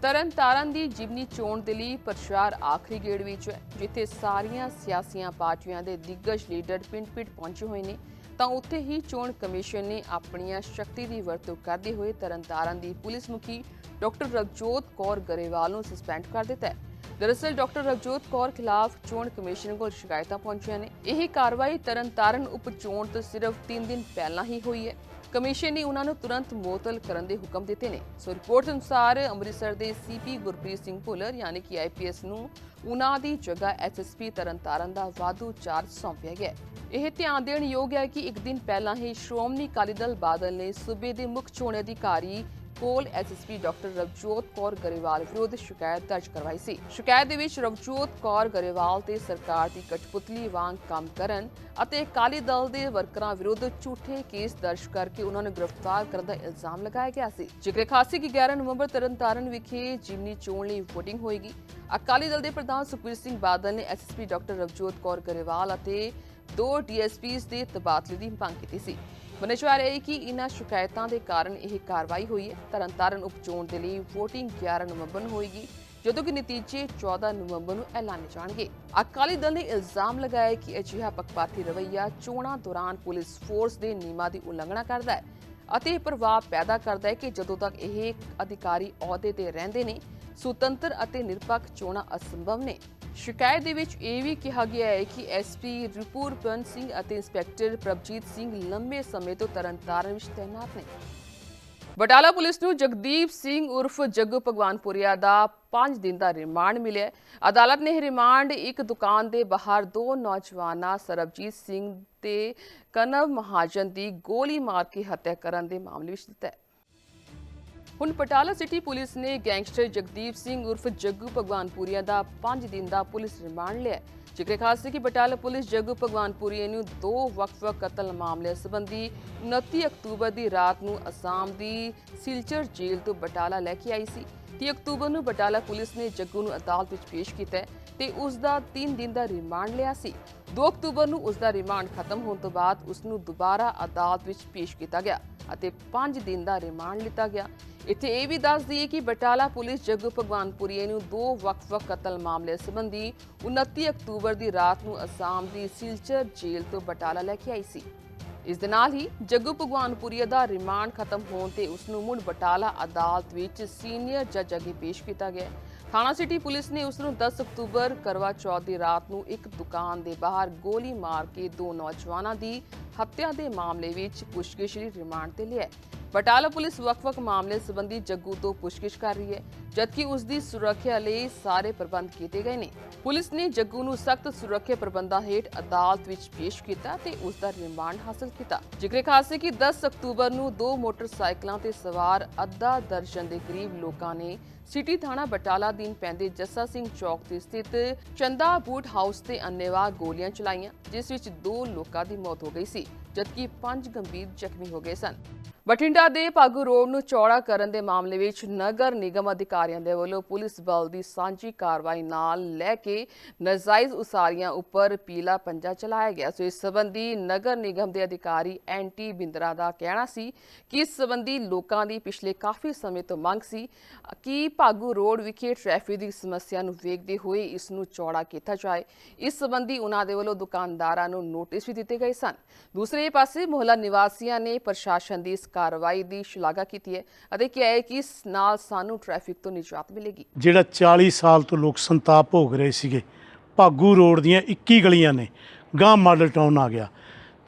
ਤਰਨਤਾਰਨ ਦੀ ਜਿਮਨੀ ਚੋਣ ਦੇ ਲਈ ਪ੍ਰਚਾਰ ਆਖਰੀ ਗੇੜ ਵਿੱਚ ਹੈ, ਜਿੱਥੇ ਸਾਰੀਆਂ ਸਿਆਸੀਆਂ ਪਾਰਟੀਆਂ ਦੇ ਦਿੱਗਜ ਲੀਡਰ ਪਿੰਡ-ਪਿੰਡ ਪਹੁੰਚੇ ਹੋਏ ਨੇ। ਤਾਂ ਉੱਥੇ ਹੀ ਚੋਣ ਕਮਿਸ਼ਨ ਨੇ ਆਪਣੀਆਂ ਸ਼ਕਤੀ ਦੀ ਵਰਤੋਂ ਕਰਦੇ ਹੋਏ ਤਰਨਤਾਰਨ ਦੀ ਪੁਲਿਸ ਮੁਖੀ ਡਾਕਟਰ ਰਵਜੋਤ ਕੌਰ ਗਰੇਵਾਲ ਨੂੰ ਸਸਪੈਂਡ ਕਰ ਦਿੱਤਾ ਹੈ। ਦਰਅਸਲ ਡਾਕਟਰ ਰਵਜੋਤ ਕੌਰ ਖਿਲਾਫ ਚੋਣ ਕਮਿਸ਼ਨ ਕੋਲ ਸ਼ਿਕਾਇਤਾਂ ਪਹੁੰਚੀਆਂ ਨੇ। ਇਹ ਕਾਰਵਾਈ ਤਰਨਤਾਰਨ ਉਪ ਚੋਣ ਤੋਂ ਸਿਰਫ 3 ਦਿਨ ਪਹਿਲਾਂ ਹੀ ਹੋਈ ਹੈ। ਕਮਿਸ਼ਨ ਨੇ ਉਹਨਾਂ ਨੂੰ ਤੁਰੰਤ ਮੁਅੱਤਲ ਕਰਨ ਦੇ ਹੁਕਮ ਦਿੱਤੇ ਨੇ। ਸੋ ਰਿਪੋਰਟ ਅਨੁਸਾਰ ਅੰਮ੍ਰਿਤਸਰ ਦੇ ਸੀਪੀ ਗੁਰਪ੍ਰੀਤ ਸਿੰਘ ਭੁੱਲਰ ਯਾਨੀ ਕਿ ਆਈਪੀਐਸ ਨੂੰ ਉਹਨਾਂ ਦੀ ਜਗ੍ਹਾ ਐਸਐਸਪੀ ਤਰਨਤਾਰਨ ਦਾ ਵਾਧੂ ਚਾਰਜ ਸੌਂਪਿਆ ਗਿਆ ਇਹ ਧਿਆਨ ਦੇਣ ਯੋਗ ਹੈ ਕਿ ਇੱਕ ਦਿਨ ਪਹਿਲਾਂ ਹੀ ਸ਼੍ਰੋਮਣੀ ਅਕਾਲੀ ਦਲ ਬਾਦਲ ਨੇ ਸੂਬੇ ਦੇ ਮੁੱਖ ਚੋਣ ਅਧਿਕਾਰੀ ਕੋਲ ਐਸਐਸਪੀ ਡਾਕਟਰ ਰਵਜੋਤ ਕੌਰ ਗਰੇਵਾਲ ਵਿਰੁੱਧ ਸ਼ਿਕਾਇਤ ਦਰਜ ਕਰਵਾਈ ਸੀ। ਸ਼ਿਕਾਇਤ ਦੇ ਵਿੱਚ ਰਵਜੋਤ ਕੌਰ ਗਰੇਵਾਲ ਤੇ ਸਰਕਾਰ ਦੀ ਕਠਪੁਤਲੀ ਵਾਂਗ ਕੰਮ ਕਰਨ ਅਤੇ ਅਕਾਲੀ ਦਲ ਦੇ ਵਰਕਰਾਂ ਵਿਰੁੱਧ ਝੂਠੇ ਕੇਸ ਦਰਜ ਕਰਕੇ ਉਹਨਾਂ ਨੂੰ ਗ੍ਰਿਫਤਾਰ ਕਰਨ ਦਾ ਇਲਜ਼ਾਮ ਲਗਾਇਆ ਗਿਆ ਸੀ। ਜ਼ਿਕਰ ਖਾਸੀ ਕਿ 11 ਨਵੰਬਰ ਤਰਨਤਾਰਨ ਵਿਖੇ ਜਿਮਨੀ ਚੋਣ ਲਈ VOTING ਹੋਏਗੀ, ਅਕਾਲੀ ਦਲ ਦੇ ਪ੍ਰਧਾਨ ਸੁਖਬੀਰ ਸਿੰਘ ਬਾਦਲ ਨੇ ਐਸਐਸਪੀ ਡਾਕਟਰ ਰਵਜੋਤ ਕੌਰ ਗਰੇਵਾਲ ਅਤੇ ਦੋ ਡੀਐਸਪੀਸ ਦੇ ਤਬਾਦਲੇ ਦੀ ਮੰਗ ਕੀਤੀ ਸੀ। ਮੰਨਿਆ ਜਾ ਰਿਹਾ ਹੈ ਕਿ ਇਨ੍ਹਾਂ ਸ਼ਿਕਾਇਤਾਂ ਦੇ ਕਾਰਨ ਇਹ ਕਾਰਵਾਈ ਹੋਈ ਹੈ। ਤਰਨਤਾਰਨ ਉਪ ਦੇ ਲਈ VOTING 11 ਨਵੰਬਰ ਨੂੰ ਹੋਏਗੀ, ਜਦੋਂ ਕਿ ਨਤੀਜੇ 14 ਨਵੰਬਰ ਨੂੰ ਐਲਾਨੇ ਜਾਣਗੇ। ਅਕਾਲੀ ਦਲ ਨੇ ਇਲਜ਼ਾਮ ਲਗਾਇਆ ਕਿ ਅਜਿਹਾ ਪੱਖਪਾਤੀ ਰਵੱਈਆ ਚੋਣਾਂ ਦੌਰਾਨ ਪੁਲਿਸ ਫੋਰਸ ਦੇ ਨਿਯਮਾਂ ਦੀ ਉਲੰਘਣਾ ਕਰਦਾ ਹੈ ਅਤੇ ਇਹ ਪ੍ਰਭਾਵ ਪੈਦਾ ਕਰਦਾ ਹੈ ਕਿ ਜਦੋਂ ਤੱਕ ਇਹ ਅਧਿਕਾਰੀ ਅਹੁਦੇ ਤੇ ਰਹਿੰਦੇ ਨੇ, ਸੁਤੰਤਰ ਅਤੇ ਨਿਰਪੱਖ ਚੋਣਾਂ ਅਸੰਭਵ ਨੇ। ਸ਼ਿਕਾਇਤ ਦੇ ਵਿੱਚ ਇਹ ਵੀ ਕਿਹਾ ਗਿਆ ਹੈ ਕਿ ਐਸਪੀ ਰਿਪੂਰਪਨ ਸਿੰਘ ਅਤੇ ਇੰਸਪੈਕਟਰ ਪ੍ਰਭਜੀਤ ਸਿੰਘ ਲੰਬੇ ਸਮੇਂ ਤੋਂ ਤਰਨਤਾਰਨ ਵਿੱਚ ਤੈਨਾਤ ਨੇ। ਬਟਾਲਾ ਪੁਲਿਸ ਨੂੰ ਜਗਦੀਪ ਸਿੰਘ ਉਰਫ ਜੱਗ ਭਗਵਾਨਪੁਰੀਆ ਦਾ 5 ਦਿਨ ਦਾ ਰਿਮਾਂਡ ਮਿਲਿਆ ਅਦਾਲਤ ਨੇ ਇਹ ਰਿਮਾਂਡ ਇੱਕ ਦੁਕਾਨ ਦੇ ਬਾਹਰ ਦੋ ਨੌਜਵਾਨਾਂ, ਸਰਬਜੀਤ ਸਿੰਘ ਤੇ ਕਨਵ ਮਹਾਜਨ ਦੀ ਗੋਲੀ ਮਾਰ ਕੇ ਹੱਤਿਆ ਕਰਨ ਦੇ ਮਾਮਲੇ ਵਿੱਚ ਦਿੱਤਾ ਹੈ। ਹੁਣ ਪਟਾਲਾ ਸਿਟੀ ਪੁਲਿਸ ਨੇ ਗੈਂਗਸਟਰ ਜਗਦੀਪ ਸਿੰਘ ਉਰਫ ਜੱਗੂ ਭਗਵਾਨਪੁਰੀਆ ਦਾ 5 ਦਿਨ ਦਾ ਪੁਲਿਸ ਰਿਮਾਂਡ ਲਿਆ ਜ਼ਿਕਰ ਖਾਸ ਹੈ ਕਿ ਬਟਾਲਾ ਪੁਲਿਸ ਜੱਗੂ ਭਗਵਾਨਪੁਰੀਆ ਨੂੰ ਦੋ ਵੱਖ-ਵੱਖ ਕਤਲ ਮਾਮਲੇ ਸੰਬੰਧੀ 29 ਅਕਤੂਬਰ ਦੀ ਰਾਤ ਨੂੰ ਅਸਾਮ ਦੀ ਸਿਲਚਰ ਜੇਲ੍ਹ ਤੋਂ ਬਟਾਲਾ ਲੈ ਕੇ ਆਈ ਸੀ। 30 ਅਕਤੂਬਰ ਨੂੰ ਬਟਾਲਾ ਪੁਲਿਸ ਨੇ ਜੱਗੂ ਨੂੰ ਅਦਾਲਤ ਵਿੱਚ ਪੇਸ਼ ਕੀਤਾ ਹੈ ਤੇ ਉਸ ਦਾ 3 ਦਿਨ ਦਾ ਰਿਮਾਂਡ ਲਿਆ ਸੀ। 2 ਅਕਤੂਬਰ ਨੂੰ ਉਸ ਦਾ ਰਿਮਾਂਡ ਖਤਮ ਹੋਣ ਤੋਂ ਬਾਅਦ ਉਸ ਨੂੰ ਦੁਬਾਰਾ ਅਦਾਲਤ ਵਿੱਚ ਪੇਸ਼ ਕੀਤਾ ਗਿਆ। ਅਤੇ 5 ਦਿਨ ਦਾ ਰਿਮਾਂਡ ਲਿੱਤਾ ਗਿਆ। ਇੱਥੇ ਇਹ ਵੀ ਦੱਸ ਦਈਏ ਕਿ ਬਟਾਲਾ ਪੁਲਿਸ ਜੱਗੂ ਭਗਵਾਨਪੁਰੀਏ ਨੂੰ ਦੋ ਵੱਖ-ਵੱਖ ਕਤਲ ਮਾਮਲੇ ਸੰਬੰਧੀ 29 ਅਕਤੂਬਰ ਦੀ ਰਾਤ ਨੂੰ ਅਸਾਮ ਦੀ ਸਿਲਚਰ ਜੇਲ੍ਹ ਤੋਂ ਬਟਾਲਾ ਲੈ ਕੇ ਆਈ ਸੀ। ਇਸ ਦੇ ਨਾਲ ਹੀ ਜੱਗੂ ਭਗਵਾਨਪੁਰੀਆ ਦਾ ਰਿਮਾਂਡ ਖਤਮ ਹੋਣ ਤੇ ਉਸ ਨੂੰ ਮੁੜ ਬਟਾਲਾ ਅਦਾਲਤ ਵਿੱਚ ਸੀਨੀਅਰ ਜੱਜ ਅੱਗੇ ਪੇਸ਼ ਕੀਤਾ ਗਿਆ ਥਾਣਾ ਸਿਟੀ ਪੁਲਿਸ ਨੇ ਉਸ ਨੂੰ 10 ਅਕਤੂਬਰ ਕਰਵਾ ਚੌਥ ਦੀ ਰਾਤ ਨੂੰ ਇੱਕ ਦੁਕਾਨ ਦੇ ਬਾਹਰ ਗੋਲੀ ਮਾਰ ਕੇ ਦੋ ਨੌਜਵਾਨਾਂ ਦੀ ਹੱਤਿਆ ਦੇ ਮਾਮਲੇ ਵਿੱਚ ਪੁੱਛਗਿੱਛ ਲਈ ਰਿਮਾਂਡ ਤੇ ਲਿਆ ਬਟਾਲਾ ਪੁਲਿਸ ਵੱਖ-ਵੱਖ ਮਾਮਲੇ ਸੰਬੰਧੀ ਜੱਗੂ ਤੋਂ ਪੁੱਛਗਿੱਛ ਕਰ ਰਹੀ ਹੈ, ਜਦਕਿ ਉਸ ਦੀ ਸੁਰੱਖਿਆ ਲਈ ਸਾਰੇ ਪ੍ਰਬੰਧ ਕੀਤੇ ਗਏ ਨੇ। ਪੁਲਿਸ ਨੇ ਜੱਗੂ ਨੂੰ ਸਖਤ ਸੁਰੱਖਿਆ ਪ੍ਰਬੰਧਾਂ ਹੇਠ ਅਦਾਲਤ ਵਿੱਚ ਪੇਸ਼ ਕੀਤਾ ਤੇ ਉਸ ਦਾ ਰਿਮਾਂਡ ਹਾਸਲ ਕੀਤਾ। ਜ਼ਿਕਰ ਖਾਸ ਹੈ ਕਿ 10 ਅਕਤੂਬਰ ਨੂੰ ਦੋ ਮੋਟਰਸਾਈਕਲਾਂ ਤੇ ਸਵਾਰ ਅੱਧਾ ਦਰਜਨ ਦੇ ਕਰੀਬ ਲੋਕਾਂ ਨੇ ਸਿਟੀ ਥਾਣਾ ਬਟਾਲਾ ਦੀਨ ਪੈਂਦੇ ਜੱਸਾ ਸਿੰਘ ਚੌਕ ਤੇ ਸਥਿਤ ਚੰਦਾ ਬੂਟ ਹਾਊਸ ਤੇ ਅੰਨੇਵਾਹ ਗੋਲੀਆਂ ਚਲਾਈਆਂ, ਜਿਸ ਵਿੱਚ ਦੋ ਲੋਕਾਂ ਦੀ ਮੌਤ ਹੋ ਗਈ ਸੀ, ਜਦਕਿ ਪੰਜ ਗੰਭੀਰ ਜ਼ਖਮੀ ਹੋ ਗਏ ਸਨ। ਬਠਿੰਡਾ ਦੇ ਪਾਗੂ ਰੋਡ ਨੂੰ ਚੌੜਾ ਕਰਨ ਦੇ ਮਾਮਲੇ ਵਿੱਚ ਨਗਰ ਨਿਗਮ ਅਧਿਕਾਰੀਆਂ ਦੇ ਵੱਲੋਂ ਪੁਲਿਸ ਬਲ ਦੀ ਸਾਂਝੀ ਕਾਰਵਾਈ ਨਾਲ ਲੈ ਕੇ ਨਜਾਇਜ਼ ਉਸਾਰੀਆਂ ਉੱਪਰ ਪੀਲਾ ਪੰਜਾ ਚਲਾਇਆ ਗਿਆ। ਸੋ ਇਸ ਸੰਬੰਧੀ ਨਗਰ ਨਿਗਮ ਦੇ ਅਧਿਕਾਰੀ ਐਂਟੀ ਬਿੰਦਰਾ ਦਾ ਕਹਿਣਾ ਸੀ ਕਿ ਇਸ ਸੰਬੰਧੀ ਲੋਕਾਂ ਦੀ ਪਿਛਲੇ ਕਾਫੀ ਸਮੇਂ ਤੋਂ ਮੰਗ ਸੀ ਕਿ ਭਾਗੂ ਰੋਡ ਵਿਖੇ ਟ੍ਰੈਫਿਕ ਦੀ ਸਮੱਸਿਆ ਨੂੰ ਵੇਖਦੇ ਹੋਏ ਇਸ ਨੂੰ ਚੌੜਾ ਕੀਤਾ ਜਾਏ। ਇਸ ਸੰਬੰਧੀ ਉਹਨਾਂ ਦੇ ਵੱਲੋਂ ਦੁਕਾਨਦਾਰਾਂ ਨੂੰ ਨੋਟਿਸ ਵੀ ਦਿੱਤੇ ਗਏ ਸਨ। ਦੂਸਰੇ ਪਾਸੇ ਮੁਹੱਲਾ ਨਿਵਾਸੀਆਂ ਨੇ ਪ੍ਰਸ਼ਾਸਨ ਦੀ ਇਸ ਕਾਰਵਾਈ ਦੀ ਸ਼ਲਾਘਾ ਕੀਤੀ ਹੈ ਅਤੇ ਕਿਹਾ ਹੈ ਕਿ ਇਸ ਨਾਲ ਸਾਨੂੰ ਟ੍ਰੈਫਿਕ ਤੋਂ ਨਿਜਾਤ ਮਿਲੇਗੀ। ਜਿਹੜਾ 40 ਸਾਲ ਤੋਂ ਲੋਕ ਸੰਤਾਪ ਭੋਗ ਰਹੇ ਸੀਗੇ, ਭਾਗੂ ਰੋਡ ਦੀਆਂ 21 ਗਲੀਆਂ ਨੇ ਗਾਂ ਮਾਡਲ ਟਾਊਨ ਆ ਗਿਆ।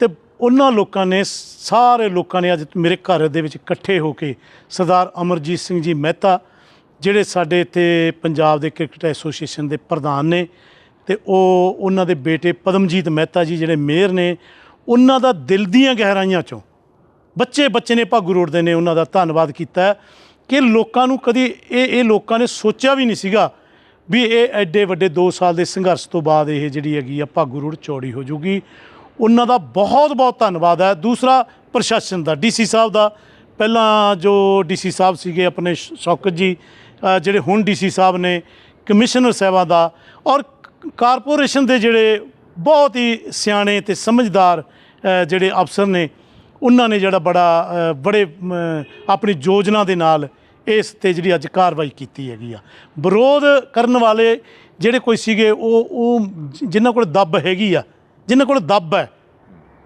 ਤੇ ਉਹਨਾਂ ਲੋਕਾਂ ਨੇ, ਸਾਰੇ ਲੋਕਾਂ ਨੇ ਅੱਜ ਮੇਰੇ ਘਰ ਦੇ ਵਿੱਚ ਇਕੱਠੇ ਹੋ ਕੇ ਸਰਦਾਰ ਅਮਰਜੀਤ ਸਿੰਘ ਜੀ ਮਹਿਤਾ ਜਿਹੜੇ ਸਾਡੇ ਇੱਥੇ ਪੰਜਾਬ ਦੇ ਕ੍ਰਿਕਟ ਐਸੋਸੀਏਸ਼ਨ ਦੇ ਪ੍ਰਧਾਨ ਨੇ ਤੇ ਉਹ ਉਹਨਾਂ ਦੇ ਬੇਟੇ ਪਦਮਜੀਤ ਮਹਿਤਾ ਜੀ ਜਿਹੜੇ ਮੇਅਰ ਨੇ, ਉਹਨਾਂ ਦਾ ਦਿਲ ਦੀਆਂ ਗਹਿਰਾਈਆਂ ਚੋਂ ਬੱਚੇ ਬੱਚੇ ਨੇ ਭਾਗੂ ਰੋਡ ਦੇ ਨੇ, ਉਹਨਾਂ ਦਾ ਧੰਨਵਾਦ ਕੀਤਾ ਕਿ ਲੋਕਾਂ ਨੂੰ ਕਦੀ ਇਹ ਇਹ ਲੋਕਾਂ ਨੇ ਸੋਚਿਆ ਵੀ ਨਹੀਂ ਸੀਗਾ ਵੀ ਇਹ ਐਡੇ ਵੱਡੇ 2 ਸਾਲ ਦੇ ਸੰਘਰਸ਼ ਤੋਂ ਬਾਅਦ ਇਹ ਜਿਹੜੀ ਹੈਗੀ ਆ ਭਾਗੂ ਰੋਡ ਚੌੜੀ ਹੋ ਜੂਗੀ। ਉਹਨਾਂ ਦਾ ਬਹੁਤ ਬਹੁਤ ਧੰਨਵਾਦ ਹੈ। ਦੂਸਰਾ ਪ੍ਰਸ਼ਾਸਨ ਦਾ ਡੀਸੀ ਸਾਹਿਬ ਦਾ। ਪਹਿਲਾਂ ਜੋ ਡੀਸੀ ਸਾਹਿਬ ਸੀਗੇ ਆਪਣੇ ਸ਼ੌਕਤ ਜੀ ਜਿਹੜੇ ਹੁਣ ਡੀਸੀ ਸਾਹਿਬ ਨੇ, ਕਮਿਸ਼ਨਰ ਸਾਹਿਬਾਂ ਦਾ ਔਰ ਕਾਰਪੋਰੇਸ਼ਨ ਦੇ ਜਿਹੜੇ ਬਹੁਤ ਹੀ ਸਿਆਣੇ ਤੇ ਸਮਝਦਾਰ ਜਿਹੜੇ ਅਫਸਰ ਨੇ, ਉਹਨਾਂ ਨੇ ਜਿਹੜਾ ਬੜਾ ਬੜੇ ਆਪਣੀ ਯੋਜਨਾ ਦੇ ਨਾਲ ਇਸ ਤੇ ਜਿਹੜੀ ਅੱਜ ਕਾਰਵਾਈ ਕੀਤੀ ਹੈਗੀ ਆ। ਵਿਰੋਧ ਕਰਨ ਵਾਲੇ ਜਿਹੜੇ ਕੋਈ ਸੀਗੇ, ਉਹ ਉਹ ਜਿਨ੍ਹਾਂ ਕੋਲ ਦੱਬ ਹੈਗੀ ਆ, ਜਿਨ੍ਹਾਂ ਕੋਲ ਦੱਬ ਹੈ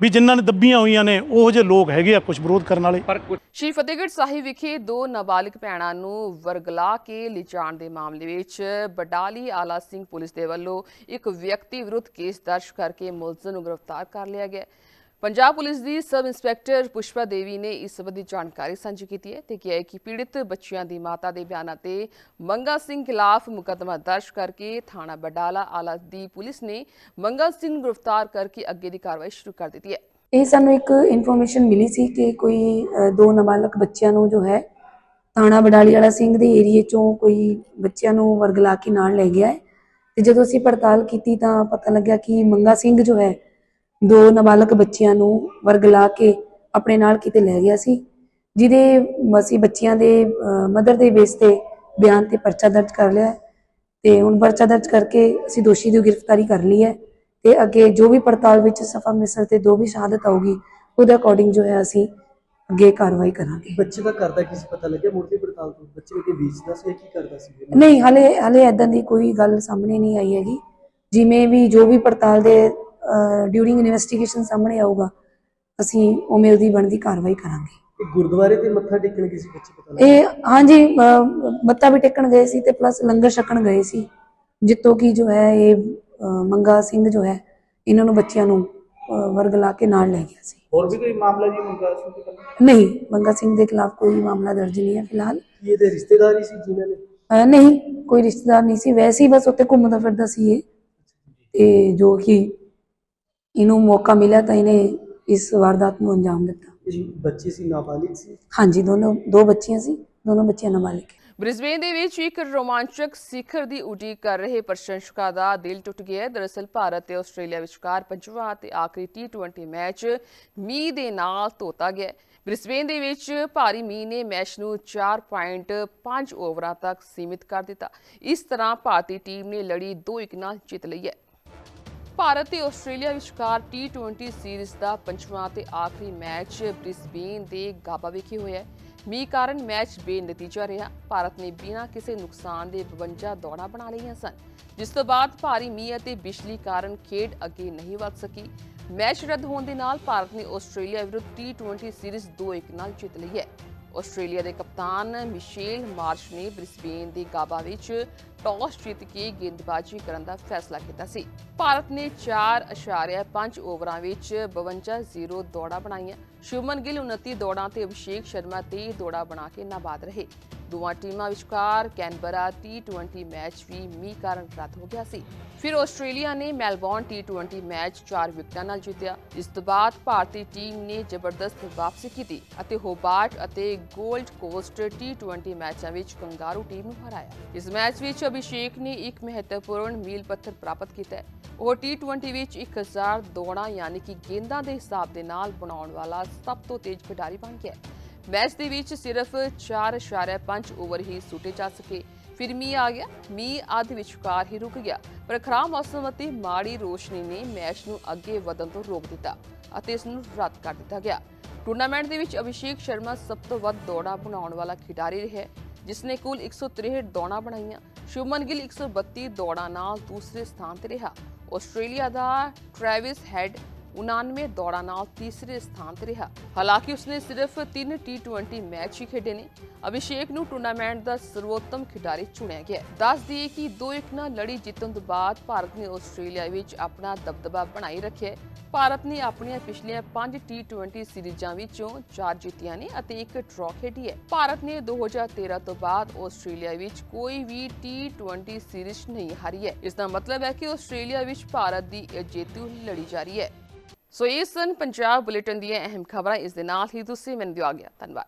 ਵੀ ਜਿਨ੍ਹਾਂ ਨੇ ਦੱਬੀਆਂ ਹੋਈਆਂ ਨੇ ਉਹੋ ਜਿਹੇ ਲੋਕ ਹੈਗੇ ਆ ਕੁਝ ਵਿਰੋਧ ਕਰਨ ਵਾਲੇ ਪਰ ਸ਼੍ਰੀ ਫਤਿਹਗੜ੍ਹ ਸਾਹਿਬ ਵਿਖੇ ਦੋ ਨਾਬਾਲਿਗ ਭੈਣਾਂ ਨੂੰ ਵਰਗਲਾ ਕੇ ਲਿਜਾਣ ਦੇ ਮਾਮਲੇ ਵਿੱਚ ਬਡਾਲੀ ਆਲਾ ਸਿੰਘ ਪੁਲਿਸ ਦੇ ਵੱਲੋਂ ਇੱਕ ਵਿਅਕਤੀ ਵਿਰੁੱਧ ਕੇਸ ਦਰਜ ਕਰਕੇ ਮੁਲਜ਼ਮ ਨੂੰ ਗ੍ਰਿਫਤਾਰ ਕਰ ਲਿਆ ਗਿਆ ਹੈ। ਪੰਜਾਬ ਪੁਲਿਸ ਦੀ ਸਬ ਇੰਸਪੈਕਟਰ ਪੁਸ਼ਪਾ ਦੇਵੀ ਨੇ ਇਸ ਸੰਬੰਧੀ ਜਾਣਕਾਰੀ ਸਾਂਝੀ ਕੀਤੀ ਹੈ ਤੇ ਕਿਹਾ ਹੈ ਕਿ ਪੀੜਿਤ ਬੱਚਿਆਂ ਦੀ ਮਾਤਾ ਦੇ ਬਿਆਨਾਂ ਤੇ ਮੰਗਾ ਸਿੰਘ ਖਿਲਾਫ ਮੁਕੱਦਮਾ ਦਰਜ ਕਰਕੇ ਥਾਣਾ ਬਡਾਲਾ ਆਲਾ ਦੀ ਪੁਲਿਸ ਨੇ ਮੰਗਾ ਸਿੰਘ ਨੂੰ ਗ੍ਰਿਫਤਾਰ ਕਰਕੇ ਅੱਗੇ ਦੀ ਕਾਰਵਾਈ ਸ਼ੁਰੂ ਕਰ ਦਿੱਤੀ ਹੈ। ਇਹ ਸਾਨੂੰ ਇੱਕ ਇਨਫੋਰਮੇਸ਼ਨ ਮਿਲੀ ਸੀ ਕਿ ਕੋਈ ਅ, ਦੋ ਨਾਬਾਲਗ ਬੱਚਿਆਂ ਨੂੰ ਜੋ ਹੈ ਥਾਣਾ ਬਡਾਲੀ ਵਾਲਾ ਸਿੰਘ ਦੇ ਏਰੀਏ ਚੋਂ ਕੋਈ ਬੱਚਿਆਂ ਨੂੰ ਵਰਗਲਾ ਕੇ ਨਾਲ ਲੈ ਗਿਆ ਹੈ। ਤੇ ਜਦੋਂ ਅਸੀਂ ਪੜਤਾਲ ਕੀਤੀ ਤਾਂ ਪਤਾ ਲੱਗਿਆ ਕਿ ਮੰਗਾ ਸਿੰਘ ਜੋ ਹੈ ਦੋ ਨਾਬਾਲਗ ਬੱਚਿਆਂ ਨੂੰ ਵਰਗਲਾ ਕੇ ਆਪਣੇ ਨਾਲ ਕਿਤੇ ਲੈ ਗਿਆ ਸੀ ਜਿਹਦੇ ਅਸੀਂ ਬੱਚਿਆਂ ਦੇ ਮਦਰ ਦੇ ਬੇਸ ਤੇ ਬਿਆਨ ਤੇ ਪਰਚਾ ਦਰਜ ਕਰ ਲਿਆ ਤੇ ਹੁਣ ਪਰਚਾ ਦਰਜ ਕਰਕੇ ਅਸੀਂ ਦੋਸ਼ੀ ਦੀ ਗ੍ਰਿਫਤਾਰੀ ਕਰ ਲਈ ਹੈ ਤੇ ਅੱਗੇ ਜੋ ਵੀ ਪੜਤਾਲ ਵਿੱਚ ਸਫਾ ਮਿਸਰ ਤੇ ਜੋ ਵੀ ਸ਼ਹਾਦਤ ਆਊਗੀ ਉਹਦੇ ਅਕੋਰਡਿੰਗ ਜੋ ਹੈ ਅਸੀਂ ਅੱਗੇ ਕਾਰਵਾਈ ਕਰਾਂਗੇ। ਬੱਚੇ ਦਾ ਕਰਦਾ ਕਿਸੇ ਪਤਾ ਲੱਗਿਆ? ਮੁਰਤੀ ਪੜਤਾਲ ਤੋਂ ਬੱਚੇ ਨੂੰ ਕਿ ਵੇਚਦਾ ਸੀ ਕੀ ਕਰਦਾ ਸੀ? ਨਹੀਂ ਹਲੇ ਹਲੇ ਐਦਾਂ ਦੀ ਕੋਈ ਗੱਲ ਸਾਹਮਣੇ ਨਹੀਂ ਆਈ ਹੈਗੀ। ਜਿਵੇਂ ਵੀ ਜੋ ਵੀ ਪੜਤਾਲ ਦੇ ਡਿਊਰਿੰਗ ਇਨਵੈਸਟੀਗੇਸ਼ਨ ਸਾਹਮਣੇ ਆਊਗਾ ਅਸੀਂ ਉਵੇਂ ਉਹਦੀ ਬਣਦੀ ਕਾਰਵਾਈ ਕਰਾਂਗੇ। ਗੁਰਦੁਆਰੇ ਤੇ ਮੱਥਾ ਟੇਕਣ ਕਿਸੇ ਬੱਚੇ ਪਤਾ ਲੱਗਿਆ ਇਹ ਹਾਂਜੀ ਅ, ਮੱਥਾ ਵੀ ਟੇਕਣ ਗਏ ਸੀ ਤੇ ਪਲੱਸ ਲੰਗਰ ਛਕਣ ਗਏ ਸੀ। ਜਿੱਤੋਂ ਕੀ ਜੋ ਹੈ ਇਹ ਅ, ਮੰਗਾ ਸਿੰਘ ਜੋ ਹੈ ਇਹਨਾਂ ਨੂੰ ਬੱਚਿਆਂ ਨੂੰ ਅ, ਵਰਗਲਾ ਕੇ ਨਾਲ ਲੈ ਗਿਆ ਸੀ। ਹੋਰ ਵੀ ਕੋਈ ਮਾਮਲਾ ਜੀ ਮੰਗਾ ਸੀ ਕਿ ਪਹਿਲਾਂ ਨਹੀਂ ਮੰਗਾ ਸਿੰਘ ਦੇ ਖਿਲਾਫ ਕੋਈ ਮਾਮਲਾ ਦਰਜ ਨਹੀਂ ਹੈ ਫਿਲਹਾਲ। ਕੀ ਇਹਦੇ ਰਿਸ਼ਤੇਦਾਰ ਹੀ ਸੀ ਜਿਨ੍ਹਾਂ ਨੇ? ਅ, ਨਹੀਂ ਕੋਈ ਰਿਸ਼ਤੇਦਾਰ ਨਹੀਂ ਸੀ। ਵੈਸੇ ਹੀ ਬਸ ਉੱਥੇ ਘੁੰਮਦਾ ਫਿਰਦਾ ਸੀ ਇਹ। ਤੇ ਜੋ ਕਿ ਇਹਨੂੰ ਮੌਕਾ ਮਿਲਿਆ ਤਾਂ ਇਹਨੇ ਇਸ ਵਾਰਦਾਤ ਨੂੰ ਅੰਜਾਮ ਦਿੱਤਾ। ਜੀ ਬੱਚੇ ਸੀ ਨਾਬਾਲਿਗ ਸੀ? ਹਾਂਜੀ ਦੋਨੋਂ ਦੋ ਬੱਚੀਆਂ ਸੀ ਦੋਨੋਂ ਬੱਚੀਆਂ ਨਾਬਾਲਿਗ। ਬ੍ਰਿਸਬੇਨ ਦੇ ਵਿੱਚ ਇੱਕ ਰੋਮਾਂਚਕ ਸਿਖਰ ਦੀ ਉਡੀਕ ਕਰ ਰਹੇ ਪ੍ਰਸ਼ੰਸਕਾਂ ਦਾ ਦਿਲ ਟੁੱਟ ਗਿਆ ਹੈ। ਦਰਅਸਲ ਭਾਰਤ ਤੇ ਆਸਟ੍ਰੇਲੀਆ ਵਿਚਕਾਰ ਪੰਜਵਾਂ ਤੇ ਆਖਰੀ ਟੀ20 ਮੈਚ ਮੀਂਹ ਦੇ ਨਾਲ ਧੋਤਾ ਗਿਆ। ਬ੍ਰਿਸਬੇਨ ਦੇ ਵਿੱਚ ਭਾਰੀ ਮੀਂਹ ਨੇ ਮੈਚ ਨੂੰ 4.5 ਓਵਰਾਂ ਤੱਕ ਸੀਮਿਤ ਕਰ ਦਿੱਤਾ। ਇਸ ਤਰ੍ਹਾਂ ਭਾਰਤੀ ਟੀਮ ਨੇ ਲੜੀ 2-1 ਨਾਲ ਜਿੱਤ ਲਈ ਹੈ। ਭਾਰਤ ਤੇ ਆਸਟ੍ਰੇਲੀਆ ਵਿਚਕਾਰ ਟੀ20 ਸੀਰੀਜ਼ ਦਾ ਪੰਜਵਾਂ ਤੇ ਆਖਰੀ ਮੈਚ ਬ੍ਰਿਸਬੇਨ ਦੇ ਗਾਬਾ ਵਿਖੇ ਹੋਇਆ ਹੈ। ਮੀਂਹ ਕਾਰਨ ਮੈਚ ਬੇਨਤੀਜਾ ਰਿਹਾ। ਭਾਰਤ ਨੇ ਬਿਨਾਂ ਕਿਸੇ ਨੁਕਸਾਨ ਦੇ 52 ਦੌੜਾਂ ਬਣਾ ਲਈਆਂ ਸਨ, ਜਿਸ ਤੋਂ ਬਾਅਦ ਭਾਰੀ ਮੀਂਹ ਅਤੇ ਬਿਜਲੀ ਕਾਰਨ ਖੇਡ ਅੱਗੇ ਨਹੀਂ ਵਧ ਸਕੀ। ਮੈਚ ਰੱਦ ਹੋਣ ਦੇ ਨਾਲ ਭਾਰਤ ਨੇ ਆਸਟ੍ਰੇਲੀਆ ਵਿਰੁੱਧ ਟੀ20 ਸੀਰੀਜ਼ 2-1 ਨਾਲ ਜਿੱਤ ਲਈ ਹੈ। ਆਸਟ੍ਰੇਲੀਆ ਦੇ ਕਪਤਾਨ ਮਿਸ਼ੇਲ ਮਾਰਸ਼ ਨੇ ਬ੍ਰਿਸਬੇਨ ਦੇ ਗਾਬਾ ਵਿੱਚ ਟਾਸ ਜਿੱਤ ਕੇ ਗੇਂਦਬਾਜ਼ੀ ਕਰਨ ਦਾ ਫੈਸਲਾ ਕੀਤਾ ਸੀ। ਭਾਰਤ ਨੇ 4.5 ਓਵਰਾਂ ਵਿੱਚ 52-0 ਦੌੜਾਂ ਬਣਾਈਆਂ। ਸ਼ੁਭਮਨ ਗਿੱਲ 29 ਦੌੜਾਂ ਤੇ ਅਭਿਸ਼ੇਕ ਸ਼ਰਮਾ 23 ਦੌੜਾਂ ਬਣਾ ਕੇ ਨਾਬਾਦ ਰਹੇ। ਦੋਵਾਂ ਟੀਮਾਂ ਵਿਚਕਾਰ ਕੈਨਬਰਾ ਟੀ20 ਮੈਚ ਵੀ ਮੀਂਹ ਕਾਰਨ ਰੱਦ ਹੋ ਗਿਆ ਸੀ। ਫਿਰ ਆਸਟ੍ਰੇਲੀਆ ਨੇ ਮੈਲਬੌਰਨ ਟੀ20 ਮੈਚ 4 ਵਿਕਟਾਂ ਨਾਲ ਜਿੱਤਿਆ। ਇਸ ਤੋਂ ਬਾਅਦ ਭਾਰਤੀ ਟੀਮ ਨੇ ਜ਼ਬਰਦਸਤ ਵਾਪਸੀ ਕੀਤੀ ਅਤੇ ਹੋਬਾਰਟ ਅਤੇ 골ਡ ਕੋਸਟ ਟੀ20 ਮੈਚਾਂ ਵਿੱਚ ਕੰਗਾਰੂ ਟੀਮ ਨੂੰ ਹਰਾਇਆ। ਇਸ ਮੈਚ ਵਿੱਚ ਅਭਿਸ਼ੇਕ ਨੇ ਇੱਕ ਮਹੱਤਵਪੂਰਨ ਮੀਲ ਪੱਥਰ ਪ੍ਰਾਪਤ ਕੀਤਾ। ਹੈ ਉਹ ਟੀ20 ਵਿੱਚ 1000 ਦੌੜਾਂ, ਯਾਨੀ ਕਿ ਗੇਂਦਾਂ ਦੇ ਹਿਸਾਬ ਦੇ ਨਾਲ ਬਣਾਉਣ ਵਾਲਾ ਸਭ ਤੋਂ ਤੇਜ਼ ਖਿਡਾਰੀ ਬਣ ਗਿਆ। ਮੈਚ ਦੇ ਵਿੱਚ ਸਿਰਫ 4.5 ਓਵਰ ਹੀ ਸੁੱਟੇ ਜਾ ਸਕੇ। ਫਿਰ ਮੀਂਹ ਆ ਗਿਆ ਮੀਂਹ ਅੱਧ ਵਿਚਕਾਰ ਹੀ ਰੁਕ ਗਿਆ। ਪਰ ਖਰਾਬ ਮੌਸਮ ਅਤੇ ਮਾੜੀ ਰੋਸ਼ਨੀ ਨੇ ਮੈਚ ਨੂੰ ਅੱਗੇ ਵਧਣ ਤੋਂ ਰੋਕ ਦਿੱਤਾ ਅਤੇ ਇਸ ਨੂੰ ਰੱਦ ਕਰ ਦਿੱਤਾ ਗਿਆ। ਟੂਰਨਾਮੈਂਟ ਦੇ ਵਿੱਚ ਅਭਿਸ਼ੇਕ ਸ਼ਰਮਾ ਸਭ ਤੋਂ ਵੱਧ ਦੌੜਾਂ ਬਣਾਉਣ ਵਾਲਾ ਖਿਡਾਰੀ ਰਿਹਾ ਹੈ, ਜਿਸ ਨੇ ਕੁੱਲ 163 ਦੌੜਾਂ ਬਣਾਈਆਂ। ਸ਼ੁਭਮਨ ਗਿੱਲ 132 ਦੌੜਾਂ ਨਾਲ ਦੂਸਰੇ ਸਥਾਨ ਤੇ ਰਿਹਾ। ਆਸਟ੍ਰੇਲੀਆ ਦਾ ਟ੍ਰੈਵਿਸ ਹੈਡ 99 ਦੌੜਾਂ ਨਾਲ ਤੀਸਰੇ ਸਥਾਨ ਤੇ ਰਿਹਾ। ਹਾਲਾਂਕਿ ਉਸਨੇ ਸਿਰਫ 3 T20 ਮੈਚ ਹੀ ਖੇਡੇ ਨੇ। ਅਭਿਸ਼ੇਕ ਨੂੰ ਟੂਰਨਾਮੈਂਟ ਦਾ ਸਰਵੋਤਮ ਖਿਡਾਰੀ ਚੁਣਿਆ ਗਿਆ ਦੱਸ ਦਈਏ ਕਿ 2-1 ਨਾਲ ਲੜੀ ਜਿੱਤਣ ਤੋਂ ਬਾਅਦ ਭਾਰਤ ਨੇ ਆਸਟ੍ਰੇਲੀਆ ਵਿੱਚ ਆਪਣਾ ਦਬਦਬਾ ਬਣਾਈ ਰੱਖਿਆ ਭਾਰਤ ਨੇ ਆਪਣੀਆਂ ਪਿਛਲੀਆਂ 5 T20 ਸੀਰੀਜ਼ਾਂ ਵਿੱਚੋਂ 4 ਜਿੱਤੀਆਂ ਨੇ ਅਤੇ ਇੱਕ ਡਰਾ ਖੇਡੀ ਹੈ। ਭਾਰਤ ਨੇ 2013 ਤੋਂ ਬਾਅਦ ਆਸਟ੍ਰੇਲੀਆ ਵਿੱਚ ਕੋਈ ਵੀ T20 ਸੀਰੀਜ਼ ਨਹੀਂ ਹਾਰੀ ਹੈ। ਇਸ ਦਾ ਮਤਲਬ ਹੈ ਕਿ ਆਸਟ੍ਰੇਲੀਆ ਵਿੱਚ ਭਾਰਤ ਦੀ ਇਹ ਜੇਤੂ ਲੜੀ ਜਾ ਰਹੀ ਹੈ। ਸੋ ਇਸ ਸਨ ਪੰਜਾਬ ਬੁਲੇਟਿਨ ਦੀਆਂ ਅਹਿਮ ਖਬਰਾਂ। ਇਸ ਦੇ ਨਾਲ ਹੀ ਤੁਸੀਂ ਮੈਨੂੰ ਦਿਓ ਆ ਗਿਆ ਧੰਨਵਾਦ।